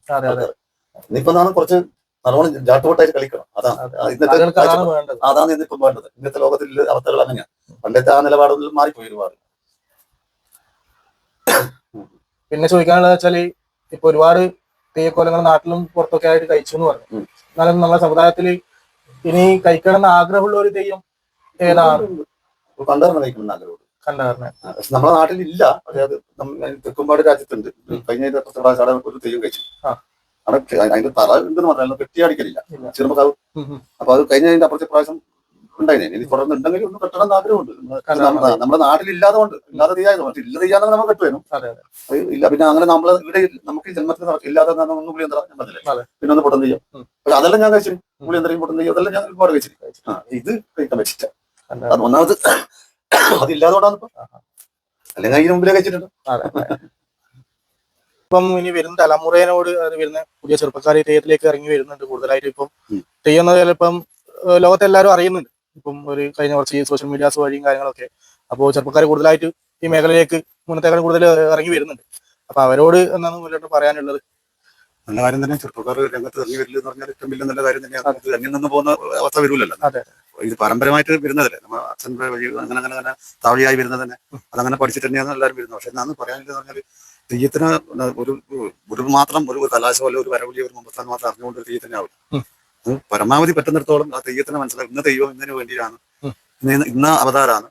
ഇന്നിപ്പോ നാളെ കുറച്ച് നല്ലോണം ജാട്ടുപോട്ടായിട്ട് കളിക്കണം. അതാണ്. ഇന്നത്തെ അതാണ് ഇന്നിപ്പം വേണ്ടത്. ഇന്നത്തെ ലോകത്തിൽ അവസ്ഥകൾ അങ്ങനെയാണ്. പണ്ടത്തെ ആ നിലപാടുകളിൽ മാറിപ്പോയി ഒരുപാട്. പിന്നെ ചോദിക്കാനുള്ളത് വെച്ചാൽ ഇപ്പൊ ഒരുപാട് തെയ്യക്കോലങ്ങൾ നാട്ടിലും പുറത്തൊക്കെ ആയിട്ട് കഴിച്ചു എന്ന് പറഞ്ഞു. എന്നാലും നമ്മുടെ സമുദായത്തിൽ ഇനി കഴിക്കണമെന്ന് ആഗ്രഹമുള്ള ഒരു തെയ്യം ഏതാണ്? കണ്ടറിഞ്ഞ കഴിക്കണം ആഗ്രഹം കണ്ടറിഞ്ഞ. പക്ഷെ നമ്മുടെ നാട്ടിൽ ഇല്ല അതായത് തെക്കുംപാട് രാജ്യത്തുണ്ട്. കഴിഞ്ഞ പത്ത് പ്രാവശ്യം അവിടെ ഒരു തെയ്യം കഴിച്ചു. അവിടെ അതിന്റെ തറ എന്തെന്ന് പറഞ്ഞാൽ കെട്ടിയാടിക്കലില്ല. ചെറുപ്പക്കാവ്. അപ്പൊ അത് കഴിഞ്ഞ അതിന്റെ അപ്പുറത്തെ പ്രാവശ്യം ഉണ്ടായിരുന്നു ഇനി തുടർന്ന് ഉണ്ടെങ്കിൽ ഒന്ന് കെട്ടണം എന്ന് ആഗ്രഹമുണ്ട്. നമ്മുടെ നാട്ടിൽ ഇല്ലാതെ കൊണ്ട് ഇല്ലാതെ തീയായത് ഇല്ല തീയാതെ നമുക്ക് കെട്ടുവരും. ഇല്ല പിന്നെ അങ്ങനെ നമ്മൾ ഇവിടെ നമുക്ക് ജന്മത്തിൽ ഇല്ലാതെ ഒന്നും എന്താ ഞാൻ പറഞ്ഞില്ലേ. പിന്നെ ഒന്ന് പൊട്ടം ചെയ്യാം. പക്ഷെ അതെല്ലാം ഞാൻ കഴിച്ചു. പുളിയന്തറയും പൊട്ടം ചെയ്യും. അതെല്ലാം ഞാൻ ഒരുപാട് കഴിച്ചു. ഇത് കഴിക്കാൻ വെച്ചിട്ട് ഒന്നാമത് അത്. ഒന്നാമത് അതില്ലാതുകൊണ്ടാണ് ഇപ്പൊ. അല്ലെങ്കിൽ അതിന് മുമ്പിലേ കഴിച്ചിട്ടുണ്ട്. ഇപ്പം ഇനി വരുന്ന തലമുറയോട് വരുന്ന പുതിയ ചെറുപ്പക്കാർ തെയ്യത്തിലേക്ക് ഇറങ്ങി വരുന്നുണ്ട് കൂടുതലായിട്ട് ഇപ്പം ഉം. തെയ്യം ചിലപ്പം ലോകത്തെല്ലാവരും അറിയുന്നുണ്ട്. ഇപ്പം ഒരു കഴിഞ്ഞ കുറച്ച് സോഷ്യൽ മീഡിയാസ് വഴിയും കാര്യങ്ങളൊക്കെ. അപ്പോൾ ചെറുപ്പക്കാർ കൂടുതലായിട്ട് ഈ മേഖലയിലേക്ക് മുന്നത്തേക്കാൾ കൂടുതൽ ഇറങ്ങി വരുന്നുണ്ട്. അപ്പൊ അവരോട് എന്നാണ് മുന്നോട്ട് പറയാനുള്ളത്? നല്ല കാര്യം തന്നെ. ചെറുപ്പക്കാർ രംഗത്ത് ഇറങ്ങി വരില്ല എന്ന് പറഞ്ഞാൽ ഏറ്റവും വലിയ നല്ല കാര്യം തന്നെയാണ്. അത്. അന്യം നിന്ന് പോകുന്ന അവസ്ഥ വരൂലല്ലോ ഇത് പാരമ്പര്യമായിട്ട് വരുന്നതല്ലേ. നമ്മൾ അച്ഛന്റെ വഴി അങ്ങനെ അങ്ങനെ അങ്ങനെ താഴെയായി വരുന്നത് തന്നെ. അതങ്ങനെ പഠിച്ചിട്ട് തന്നെയാണ് എല്ലാവരും വരുന്നത്. പക്ഷെ എന്നാന്ന് പറയാനില്ലെന്ന് പറഞ്ഞാൽ തെയ്യത്തിന് ഒരു ഒരു മാത്രം ഒരു കലാശ പോലെ ഒരു വരവിളി ഒരു മുമ്പത്താൻ മാത്രം അറിഞ്ഞുകൊണ്ട് ഒരു തെയ്യത്തിനെ ആവില്ല. ഉം. അത് പരമാവധി പറ്റുന്നിടത്തോളം ആ തെയ്യത്തിനെ മനസ്സിലാക്കും ഇന്ന തെയ്യം ഇന്നതിന് വേണ്ടിയാണ്. ഇന്ന് ഇന്ന അവതാരാണ്.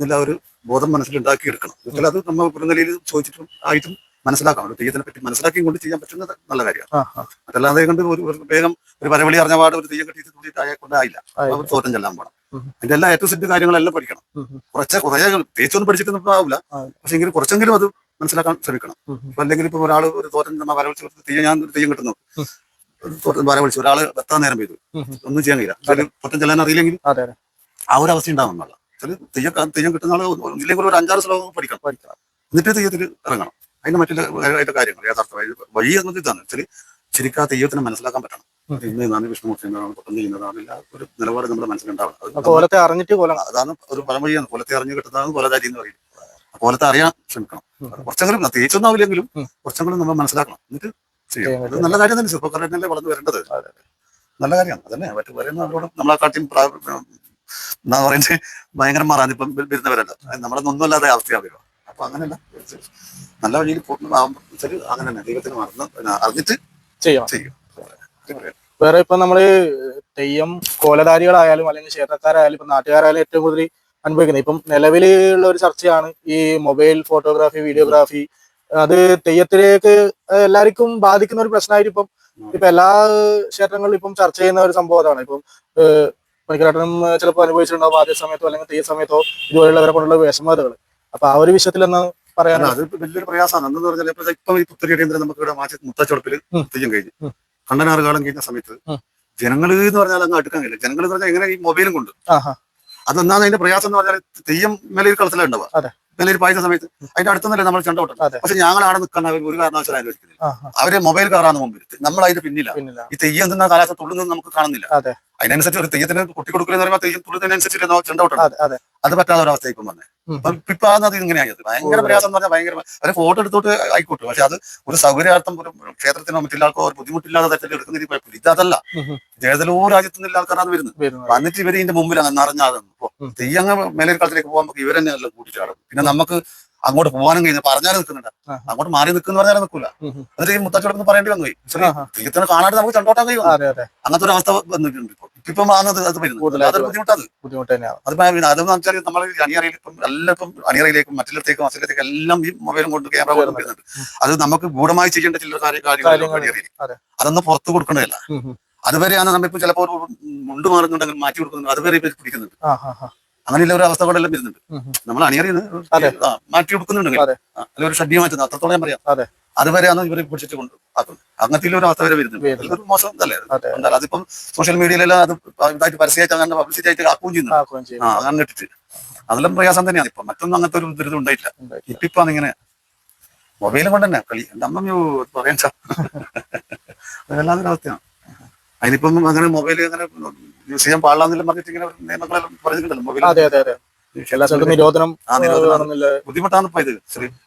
എന്നുള്ള ഒരു ബോധം മനസ്സിൽ ഉണ്ടാക്കിയെടുക്കണം ഒരിക്കലും അത് നമ്മൾ ഒരു നിലയിൽ ചോദിച്ചിട്ടും ആയിട്ടും മനസ്സിലാക്കാം. ഒരു തെയ്യത്തിനെ പറ്റി മനസ്സിലാക്കിയും കൊണ്ട് ചെയ്യാൻ പറ്റുന്നത് നല്ല കാര്യമാണ്. അതല്ലാതെ കൊണ്ട് ഒരു വേഗം ഒരു വരവിളി അറിഞ്ഞ പാട് ഒരു തെയ്യം കെട്ടിയിട്ട് കൂടിയിട്ട് അയാൾ കൊണ്ടായില്ല. അവർ തോറ്റം ചെല്ലാൻ പോകണം. അതിന്റെ എല്ലാ ഏറ്റവും സിദ്ധ കാര്യങ്ങളെല്ലാം പഠിക്കണം. കുറച്ച് കുറേ തേച്ചൊന്നും പഠിച്ചിട്ടൊന്നും ആവില്ല. പക്ഷെ എങ്കിലും കുറച്ചെങ്കിലും അത് മനസ്സിലാക്കാൻ ശ്രമിക്കണം. അല്ലെങ്കിൽ ഇപ്പൊ ഒരാൾ ഒരു തോറ്റം വരവിളിച്ച് തെയ്യം ഞാൻ ഒരു തെയ്യം കിട്ടുന്നു ഉം. വിളിച്ചു. ഒരാൾ എത്താൻ നേരം ഉം. ഒന്നും ചെയ്യാൻ കഴിയില്ല. പൊട്ടൻ ചെല്ലാൻ അറിയില്ലെങ്കിൽ ആ ഒരു അവസ്ഥ ഉണ്ടാവും എന്നുള്ള തെയ്യം തെയ്യം കിട്ടുന്ന ആൾ ഇല്ലെങ്കിൽ ഒരു അഞ്ചാറ് ശ്ലോകം പഠിക്കണം. എന്നിട്ട് തെയ്യത്തിൽ ഇറങ്ങണം. അതിന്റെ മറ്റുള്ള അതിന്റെ കാര്യങ്ങൾ യഥാർത്ഥമായി വഴി എന്നത് ഇതാണ്. വെച്ചാൽ ശരിക്കും ആ തെയ്യത്തിന് മനസ്സിലാക്കാൻ പറ്റണം. ഇന്ന് ഇന്നാണ് വിഷ്ണുമൂർത്തി എന്നാണ് പൊട്ടം ചെയ്യുന്നതാണ് എല്ലാ ഒരു നിലപാട് നമ്മുടെ മനസ്സിലുണ്ടാവണം. അറിഞ്ഞിട്ട് അതാണ് ഒരു പഴമൊഴിയാണ് കൊലത്തെ അറിഞ്ഞു കിട്ടുന്നതാണ് കൊലതാരി എന്ന് പറയും കൊലത്തെ അറിയാൻ ശ്രമിക്കണം. കുറച്ചെങ്കിലും തേച്ചൊന്നും ആവില്ലെങ്കിലും കുറച്ചെങ്കിലും നമ്മൾ മനസ്സിലാക്കണം. എന്നിട്ട് അത് നല്ല കാര്യം തന്നെ ചെറുപ്പക്കാരനല്ലേ വളർന്നു വരേണ്ടത്. നല്ല കാര്യമാണ് അതന്നെ മറ്റു പറയുന്നവരോട് നമ്മളെ കാട്ടിയും എന്താ പറയുന്നത് ഭയങ്കരന്മാരാണ് ഇപ്പം വരു- വരുന്നവരല്ല. നമ്മളെ ഒന്നുമല്ലാതെ അവസ്ഥയാണ് വരിക. അപ്പൊ അങ്ങനെയല്ല. നല്ല വഴിയിൽ അങ്ങനെ തന്നെ. ദൈവത്തിന് മറന്ന് അറിഞ്ഞിട്ട് ചെയ്യാം. ചെയ്യും. വേറെ ഇപ്പൊ നമ്മൾ തെയ്യം കോലധാരികളായാലും അല്ലെങ്കിൽ ക്ഷേത്രക്കാരായാലും ഇപ്പൊ നാട്ടുകാരായാലും ഏറ്റവും കൂടുതൽ അനുഭവിക്കുന്നത്. ഇപ്പം നിലവിലുള്ള ഒരു ചർച്ചയാണ് ഈ മൊബൈൽ ഫോട്ടോഗ്രാഫി വീഡിയോഗ്രാഫി അത് തെയ്യത്തിലേക്ക് എല്ലാവർക്കും ബാധിക്കുന്ന ഒരു പ്രശ്നമായിട്ട് ഇപ്പം ഇപ്പൊ എല്ലാ ക്ഷേത്രങ്ങളിലും ഇപ്പം ചർച്ച ചെയ്യുന്ന ഒരു സംഭവം അതാണ് ഇപ്പം മണിക്കരാട്ടനും ചിലപ്പോൾ അനുഭവിച്ചിട്ടുണ്ടാവും ആദ്യ സമയത്തോ അല്ലെങ്കിൽ തെയ്യ സമയത്തോ ഇതുപോലെയുള്ളവരെ കൊണ്ടുള്ള വിഷമതകൾ. അപ്പൊ ആ ഒരു വിഷയത്തിൽ എന്ന് പറയാനാണ് അത് വലിയൊരു പ്രയാസമാണ്. എന്ന് പറഞ്ഞാൽ ഇപ്പൊ ഇപ്പൊ ഈ പുത്തരി അടിയന്തരം നമുക്ക് ഇവിടെ മാറ്റി മുത്തച്ചുടപ്പിൽ. തെയ്യം കഴിഞ്ഞു. കണ്ണനാറ് കണ്ടനാറ് കാലം കഴിഞ്ഞ സമയത്ത്. ജനങ്ങൾ എന്ന് പറഞ്ഞാൽ അങ്ങ് അടുക്കാൻ കഴിയില്ല. ജനങ്ങൾ എന്ന് പറഞ്ഞാൽ എങ്ങനെ ഈ മൊബൈലും കൊണ്ട്. അതെന്നാണ് അതിന്റെ പ്രയാസം എന്ന് പറഞ്ഞാൽ തെയ്യം മേലയിൽ കളത്തിലുണ്ടാവുക അതെ. മേലയിൽ പായുന്ന സമയത്ത് അതിന്റെ അടുത്തുനിന്നല്ലേ നമ്മൾ ചെണ്ടോട്ടം അതെ. പക്ഷെ ഞങ്ങൾ അവിടെ നിൽക്കാൻ ഒരു കാരണവശാലും അനുവദിക്കുന്നില്ല അവർ മൊബൈൽ കാറാണ് മുമ്പിൽ നമ്മൾ അതിന്റെ പിന്നില്ല. ഈ തെയ്യം തിന്ന കാലത്ത് തുള്ളുന്നത് നമുക്ക് കാണുന്നില്ല. അതിനനുസരിച്ച് ഒരു തെയ്യത്തിന് കൊട്ടി കൊടുക്കുന്ന പറയുമ്പോൾ തെയ്യം തുള്ളുന്നതിനനുസരിച്ച് ചെണ്ടോട്ടുണ്ട് അതെ പറ്റാത്ത ഒരു അവസ്ഥ ഇപ്പം വന്നേ ഇപ്പൊ അത് ഇങ്ങനെയായത് ഭയങ്കര പ്രയാസം എന്ന് പറഞ്ഞാൽ ഭയങ്കര ഒരു ഫോട്ടോ എടുത്തോട്ട് ആയിക്കോട്ടെ. പക്ഷെ അത് ഒരു സൗകര്യാർത്ഥം ഒരു ക്ഷേത്രത്തിനോ മറ്റുള്ള ആൾക്കോ ഒരു ബുദ്ധിമുട്ടില്ലാതെ തരത്തിൽ എടുക്കുന്ന കുഴപ്പമില്ല. ഇതല്ല. ഏതെല്ലോ രാജ്യത്തു നിന്നുള്ള ആൾക്കാരാണ് വരുന്നത്. വന്നിട്ട് ഇവർ ഇതിന്റെ മുമ്പിൽ അങ്ങ് നിറഞ്ഞാകുന്നു. പോകാൻ മേലേക്കാലത്തിലേക്ക് പോകുമ്പോൾ ഇവരെന്നെ എല്ലാം കൂട്ടിച്ചാടും. പിന്നെ നമുക്ക് അങ്ങോട്ട് പോകാനും കഴിഞ്ഞ പറഞ്ഞാലും നിൽക്കുന്നുണ്ട്. അങ്ങോട്ട് മാറി നിൽക്കുന്ന പറഞ്ഞാലും നിൽക്കൂല. എന്നിട്ട് ഈ മുത്തച്ചോടൊന്ന് പറയേണ്ടി വന്നു തെയ്യത്തിനെ കാണാണ്ട് നമുക്ക് ചണ്ടോട്ടാൻ കഴിയും അതെ അതെ. അങ്ങനത്തെ ഒരു അവസ്ഥ വന്നിട്ടുണ്ട് ഇപ്പൊ ഇപ്പൊ മാറുന്നത് അത് വരുന്നു അതൊരു ബുദ്ധിമുട്ടാണ് ബുദ്ധിമുട്ട് തന്നെയാണ്. അത് അതെന്ന് വെച്ചാൽ നമ്മൾ അണിയറയിൽ ഇപ്പം എല്ലാം ഇപ്പം അണിയറയിലേക്കും മറ്റുള്ളത്തേക്കും മസിലത്തേക്കും എല്ലാം ഈ മൊബൈലും കൊണ്ട് ക്യാമറ കൊണ്ട് വരുന്നുണ്ട്. അത് നമുക്ക് ഗൂഢമായി ചെയ്യേണ്ട ചില കാര്യ- കാര്യങ്ങൾ. അണിയറയിൽ അതൊന്നും പുറത്തു ഉം. അതുവരെയാണ് നമ്മളിപ്പോ ചിലപ്പോൾ മുണ്ട് മാറുന്നുണ്ടെങ്കിൽ മാറ്റി കൊടുക്കുന്നുണ്ട്. അതുവരെ പിടിക്കുന്നുണ്ട്. അങ്ങനെയുള്ള ഒരു അവസ്ഥ കൂടെ എല്ലാം വരുന്നുണ്ട്. നമ്മൾ അണിയറിയുന്നത്. മാറ്റി കൊടുക്കുന്നുണ്ടെങ്കിൽ അതെ. അല്ല ഒരു ഷഡ്ഡി മാറ്റുന്നത് അത്രത്തോളം ഞാൻ പറയാം. അതെ. അതുവരെയാണ് ഇവരെ പിടിച്ചിട്ട് കൊണ്ട് ആക്കുന്നത്. അങ്ങനത്തെ ഒരു അവസ്ഥ വരെ വരുന്നുണ്ട്. വരുന്നു. അതൊരു മോശം ഇതല്ലേ? അത്? അതിപ്പം സോഷ്യൽ മീഡിയയിലെല്ലാം അത് ഇതായിട്ട് പരസ്യമായിട്ട് അങ്ങനെ പബ്ലിസിറ്റി ആയിട്ട് ആക്കുകയും ചെയ്യുന്നു. ആ അങ്ങനെ ഇട്ടിട്ട്. അതെല്ലാം പ്രയാസം തന്നെയാണ്. ഇപ്പൊ മറ്റൊന്നും അങ്ങനത്തെ ഒരു ദുരിതം ഉണ്ടായിട്ടില്ല. ഇപ്പിപ്പോ ഇപ്പൊ ഇപ്പൊ മൊബൈലും കൊണ്ട് തന്നെ കളി. പറയാൻ അതല്ലാതൊരു അവസ്ഥയാണ്. അതിനിപ്പം അങ്ങനെ മൊബൈൽ അങ്ങനെ യൂസ് ചെയ്യാൻ പാടില്ലെന്നെല്ലാം പറഞ്ഞിട്ട് ഇങ്ങനെ നിയമങ്ങളെല്ലാം പറഞ്ഞിട്ടുണ്ടല്ലോ മൊബൈൽ നിരോധനം ബുദ്ധിമുട്ടാണ് ഇപ്പൊ ഇത്.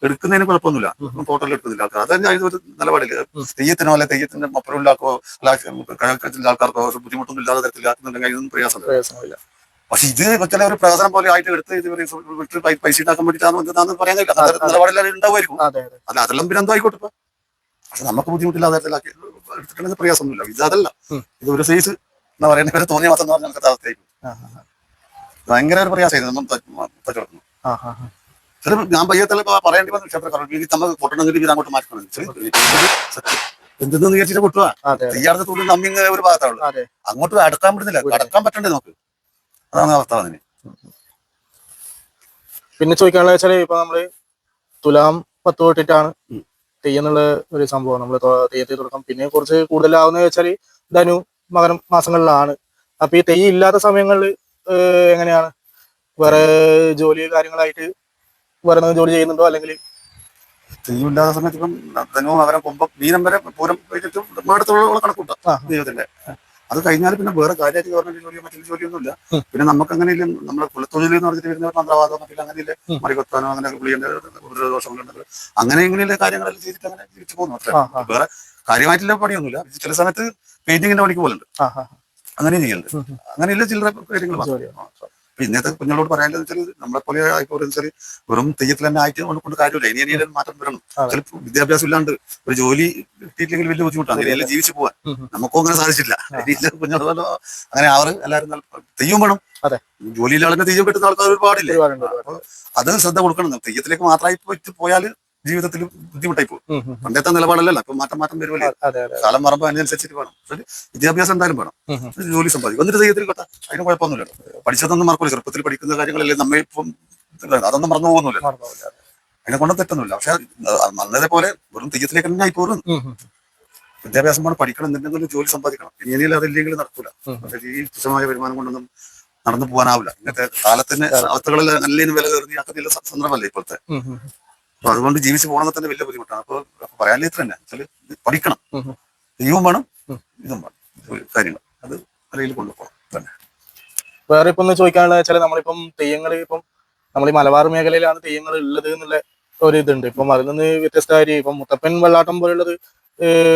എടുക്കുന്നതിന് കുഴപ്പമൊന്നുമില്ല. ഫോട്ടോയിൽ എടുക്കുന്നില്ല. ആൾക്കാർ അതന്നെ ഒരു നിലപാടില്ല? തെയ്യത്തിനോ അല്ലെ തെയ്യത്തിന്റെ ഒപ്പരമുള്ള ആൾക്കോ കഴക്കത്തിന്റെ ആൾക്കാർക്കോ ഒരു ബുദ്ധിമുട്ടൊന്നും ഇല്ലാതെ തരത്തിലാക്കുന്നുണ്ടെങ്കിൽ അതിനൊന്നും പ്രയാസമില്ല. പക്ഷെ ഇത് ചില ഒരു പ്രവർത്തനം പോലെ ആയിട്ട് എടുത്ത് ഇത് വിട്ട് പൈസ ഉണ്ടാക്കാൻ വേണ്ടിയിട്ടാണ് പറയാൻ കഴിയില്ല. അത്തരം നിലപാടില്ലാതെ ഉണ്ടാവുമായിരിക്കും. അല്ല അതെല്ലാം പിന്നെ എന്തോ ആയിക്കോട്ടെ പക്ഷെ നമുക്ക് ബുദ്ധിമുട്ടില്ലാതെ തരത്തിലാക്കി എടുത്തിട്ടുണ്ടെങ്കിൽ പ്രയാസമൊന്നുമില്ല. ഇത് അതല്ല. ഇത് ഒരു സൈസ് എന്ന് പറയുന്നത് ഇവരെ തോന്നിയ മാത്രം എന്ന് പറഞ്ഞാൽ നമുക്ക് അവസ്ഥയായിരിക്കും ഭയങ്കര ഒരു പ്രയാസമായിരുന്നു. നമ്മൾ ആ ചില ഞാൻ പയ്യത്തല്ല പറയേണ്ടി വന്നു ക്ഷേത്ര ഇത് നമ്മൾ പൊട്ടണമെങ്കിൽ ഇത് അങ്ങോട്ട് മാറ്റണം എന്തെന്ന് വിചാരിച്ചിട്ട് അതെ തീയാടുന്ന തുള്ളി നമ്മിങ് ഒരു ഭാഗത്താവുള്ളൂ. അങ്ങോട്ട് അടക്കാൻ പറ്റുന്നില്ല അടക്കാൻ പറ്റണ്ടേ നമുക്ക്? അതാണ് അവസ്ഥ അതിന് പിന്നെ ചോദിക്കാനുള്ള വെച്ചാൽ ഇപ്പൊ നമ്മൾ തുലാം പത്ത് തൊട്ടിട്ടാണ്. തെയ്യെന്നുള്ള ഒരു സംഭവം നമ്മൾ തെയ്യത്തിൽ തുടക്കം. പിന്നെ കുറച്ച് കൂടുതലാവുന്ന വെച്ചാൽ ധനു മകനം മാസങ്ങളിലാണ്. അപ്പൊ ഈ തെയ്യം ഇല്ലാത്ത സമയങ്ങളിൽ എങ്ങനെയാണ്? വേറെ ജോലി കാര്യങ്ങളായിട്ട് വേറെ ജോലി ചെയ്യുന്നുണ്ടോ? അല്ലെങ്കിൽ തെയ്യം ഇല്ലാത്ത സമയത്ത് ഇപ്പം ധനു അവരെ കൊമ്പം മീനം വരെ പൂരം കണക്കൂട്ടാം ആ. ദൈവത്തിന്റെ അത് കഴിഞ്ഞാൽ പിന്നെ വേറെ കാര്യമായിട്ട് ഗവൺമെന്റ് ജോലിയോ മറ്റൊരു ജോലിയൊന്നുമില്ല. ഇല്ല പിന്നെ നമുക്ക് അങ്ങനെ ഇല്ല നമ്മുടെ കുലത്തൊഴിൽ എന്ന് പറഞ്ഞിട്ട് വരുന്ന മന്ത്രവാദം മറ്റില്ല അങ്ങനെ ഇല്ല മറികൊത്താനോ അങ്ങനെ പുള്ളിയുടെ ദോഷങ്ങളുണ്ട്. അങ്ങനെ ഇങ്ങനെയുള്ള കാര്യങ്ങളെല്ലാം ചെയ്തിട്ട് അങ്ങനെ ജീവിച്ചു പോകുന്നു. വേറെ കാര്യമായിട്ടുള്ള പണിയൊന്നുമില്ല. ചില സമയത്ത് പെയിന്റിങ്ങിന്റെ പണിക്ക് പോലുണ്ട് അങ്ങനെ ചെയ്യുന്നുണ്ട് ചില അങ്ങനെയുള്ള ചില്ലറ കാര്യങ്ങൾ മാത്രം. ഇന്നത്തെ കുഞ്ഞുങ്ങളോട് പറയാനുള്ളത് വെച്ചാൽ നമ്മളെ പോലെ ആയിക്കോട്ടെ വെച്ചാൽ വെറും തെയ്യത്തിൽ തന്നെ ആയിട്ട് കൊണ്ട് കൊണ്ട് കാര്യമില്ല. ഇനി ഇനി മാറ്റം വരണം. ചിലപ്പോൾ വിദ്യാഭ്യാസം ഇല്ലാണ്ട് ഒരു ജോലി കിട്ടിയില്ലെങ്കിൽ വലിയ ബുദ്ധിമുട്ടാണ്. അങ്ങനെയെല്ലാം ജീവിച്ചു പോവാൻ. നമുക്കും അങ്ങനെ സാധിച്ചില്ല കുഞ്ഞുങ്ങളോ അങ്ങനെ അവർ എല്ലാവരും തെയ്യം വേണം. അതെ. ജോലിയിൽ ആളുകൾ തെയ്യം കിട്ടുന്ന ആൾക്കാർ ഒരുപാടില്ലേ. അപ്പൊ അത് ശ്രദ്ധ കൊടുക്കണം. തെയ്യത്തിലേക്ക് മാത്രമായി പോയാൽ ജീവിതത്തിൽ ബുദ്ധിമുട്ടായി പോകും. പണ്ടത്തെ നിലപാടല്ലല്ലോ ഇപ്പൊ മാറ്റം മാറ്റം വരുമല്ലേ? കാലം മാറുമ്പോൾ അതിനനുസരിച്ചിട്ട് വേണം. വിദ്യാഭ്യാസം എന്തായാലും വേണം. ജോലി സമ്പാദിക്കും. എന്നിട്ട് തെയ്യത്തിൽ കേട്ടോ അതിന് കുഴപ്പമൊന്നുമില്ല പഠിച്ചതൊന്നും മറക്കില്ല ചെറുപ്പത്തിൽ പഠിക്കുന്ന കാര്യങ്ങളല്ലേ നമ്മെ ഇപ്പം അതൊന്നും മറന്നു പോകുന്നില്ല. അതിനെ കൊണ്ട് തെറ്റൊന്നുമില്ല. പക്ഷെ നല്ലതേ പോലെ വെറും തെയ്യത്തിലേക്ക് തന്നെ ആയി ഉം. വിദ്യാഭ്യാസം വേണം പഠിക്കണം എന്തെങ്കിലും ജോലി സമ്പാദിക്കണം. ഇനി ഇനിയും അതില്ലെങ്കിൽ നടക്കൂല. ഈ തുച്ഛമായ വരുമാനം കൊണ്ടൊന്നും നടന്നു പോകാനാവില്ല. ഇന്നത്തെ കാലത്തിന് അവസ്ഥകളിൽ നല്ലതിന് വില കയറി സന്ദർഭമല്ലേ ഇപ്പോഴത്തെ. അപ്പൊ അതുകൊണ്ട് ജീവിച്ച് പോകണമെന്ന് തന്നെ വലിയ ബുദ്ധിമുട്ടാണ്. അപ്പൊ പറയാൻ ഇത്ര തന്നെ. വെച്ചാൽ പഠിക്കണം. ദൈവം വേണം. ഇതും വേണം. കാര്യങ്ങൾ അത് അറിയിൽ കൊണ്ടുപോകണം. തന്നെ വേറെ ഇപ്പൊ ഒന്ന് ചോദിക്കാനുള്ള വെച്ചാൽ നമ്മളിപ്പം തെയ്യങ്ങൾ ഇപ്പം നമ്മൾ ഈ മലബാർ മേഖലയിലാണ് തെയ്യങ്ങൾ ഉള്ളത് എന്നുള്ള ഒരു ഇതുണ്ട്. ഇപ്പം അതിൽ നിന്ന് വ്യത്യസ്തമായി ഇപ്പം മുത്തപ്പൻ വെള്ളാട്ടം പോലുള്ളത്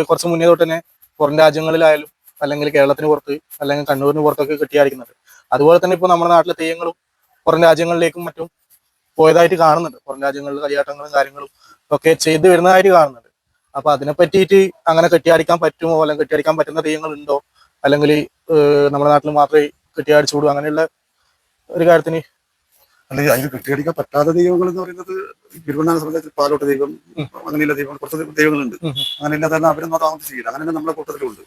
കുറച്ച് മുന്നേ തൊട്ട് തന്നെ പുറം രാജ്യങ്ങളിലായാലും അല്ലെങ്കിൽ കേരളത്തിന് പുറത്ത് അല്ലെങ്കിൽ കണ്ണൂരിന് പുറത്തൊക്കെ കിട്ടിയായിരിക്കുന്നത് അതുപോലെ തന്നെ ഇപ്പൊ നമ്മുടെ നാട്ടിലെ തെയ്യങ്ങളും പുറം രാജ്യങ്ങളിലേക്കും മറ്റും പോയതായിട്ട് കാണുന്നുണ്ട്. പുറം രാജ്യങ്ങളിൽ കളിയാട്ടങ്ങളും കാര്യങ്ങളും ഒക്കെ ചെയ്തു വരുന്നതായിട്ട് കാണുന്നുണ്ട്. അപ്പൊ അതിനെ പറ്റിയിട്ട് അങ്ങനെ കെട്ടിയാടിക്കാൻ പറ്റുമോ? അല്ലെങ്കിൽ കെട്ടിയാടിക്കാൻ പറ്റുന്ന തെയ്യങ്ങൾ ഉണ്ടോ? അല്ലെങ്കിൽ നമ്മുടെ നാട്ടിൽ മാത്രമേ കെട്ടിയാടിച്ചുകൂടും അങ്ങനെയുള്ള ഒരു കാര്യത്തിന് അല്ലെങ്കിൽ അതിന് കെട്ടിയടിക്കാൻ പറ്റാത്ത ദൈവങ്ങൾ എന്ന് പറയുന്നത് തിരുവണ്ണാമല സമുദായത്തിൽ പാലോട്ട് ദൈവം. അങ്ങനെയുള്ള ദൈവങ്ങൾ കുറച്ച് ദൈവങ്ങളുണ്ട് ഉം. അങ്ങനെയില്ലാതെ അവരൊന്നും താമസം ചെയ്യില്ല അങ്ങനെ തന്നെ നമ്മളെ കൂട്ടത്തിലുണ്ട്.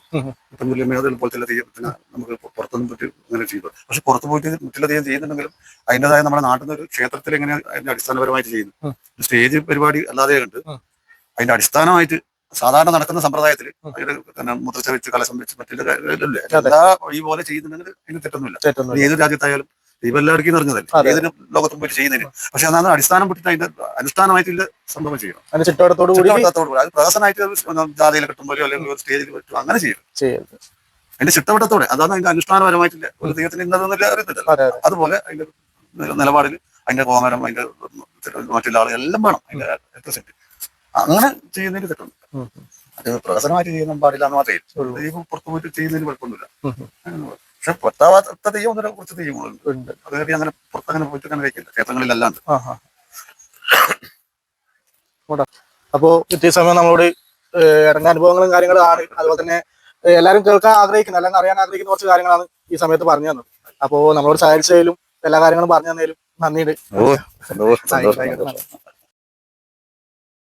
ഇപ്പം തുല്യമേതൽ പോലത്തെ ദൈവത്തിന് നമുക്ക് പുറത്തൊന്നും പറ്റി അങ്ങനെ ചെയ്തു പക്ഷെ പുറത്ത് പോയിട്ട് മറ്റുള്ള ദൈവം ചെയ്യുന്നുണ്ടെങ്കിലും അതിന്റെതായ നമ്മുടെ നാട്ടിൽ നിന്ന് ഒരു ക്ഷേത്രത്തിൽ എങ്ങനെ അതിന്റെ അടിസ്ഥാനപരമായിട്ട് ചെയ്യുന്നു. സ്റ്റേജ് പരിപാടി അല്ലാതെ ഉണ്ട്. അതിന്റെ അടിസ്ഥാനമായിട്ട് സാധാരണ നടക്കുന്ന സമ്പ്രദായത്തിൽ തന്നെ മുദ്രച്ച വെച്ച് കലശം വെച്ച് മറ്റുള്ള എല്ലാ ഈ പോലെ ചെയ്യുന്നുണ്ടെങ്കിൽ അതിന് തെറ്റൊന്നുമില്ല ഏത് രാജ്യത്തായാലും ദൈവം എല്ലാവർക്കും നിറഞ്ഞതല്ലേ ഏതിനും ലോകത്തും പോയി ചെയ്യുന്നതിന്. പക്ഷെ അതാണ് അടിസ്ഥാനം പെട്ടിട്ട് അതിന്റെ അനുഷ്ഠാനമായിട്ടുള്ള സംഭവം ചെയ്യണം. ചുറ്റോടത്തോടു കൂടി. അത് പ്രഹസനമായിട്ട് ജാതിയിൽ കിട്ടുമ്പോഴോ അല്ലെങ്കിൽ ഒരു സ്റ്റേജിൽ പറ്റുമോ അങ്ങനെ ചെയ്യും ചെയ്യരുത്. അതിന്റെ ചിട്ടവട്ടത്തോടെ. അതാണ് അതിന്റെ അനുഷ്ഠാനപരമായിട്ടില്ല. ഒരു ദൈവത്തിന് ഇന്നതെന്നില്ല അറിയത്തില്ല അതെ അതെ. അതുപോലെ അതിന്റെ നില- നിലപാടിൽ അതിന്റെ കോമരം അതിന്റെ മറ്റുള്ള ആളുകൾ എല്ലാം വേണം. അതിന്റെ represent. അങ്ങനെ ചെയ്യുന്നതിന് തെറ്റുണ്ട്. അത് പ്രഹസനമായിട്ട് ചെയ്യുന്ന പാടില്ല എന്ന് മാത്രമേ. ദൈവം പുറത്തു പോയിട്ട് ചെയ്യുന്നതിന് കുഴപ്പമൊന്നുമില്ല. പക്ഷെ പത്താവാത്ത തെയ്യം കുറച്ച് തെയ്യങ്ങളുണ്ട് അത് കയറി അങ്ങനെ പുറത്തങ്ങനെ പോയിട്ട് അങ്ങനെ വയ്ക്കില്ല ക്ഷേത്രങ്ങളിലല്ലാണ്ട്. അപ്പോ ഇത്രയും സമയം നമ്മളോട് ഏഹ്, ഇറങ്ങിയ അനുഭവങ്ങളും കാര്യങ്ങളും ആണ്. അതുപോലെ തന്നെ എല്ലാരും എല്ലാവരും കേൾക്കാൻ ആഗ്രഹിക്കുന്ന. അല്ലെങ്കിൽ അറിയാൻ ആഗ്രഹിക്കുന്ന കുറച്ച് കാര്യങ്ങളാണ് ഈ സമയത്ത് പറഞ്ഞു തന്നത്. അപ്പോ നമ്മളോട് സഹായിച്ചതിലും എല്ലാ കാര്യങ്ങളും പറഞ്ഞു തന്നതിലും നന്ദിയുണ്ട്.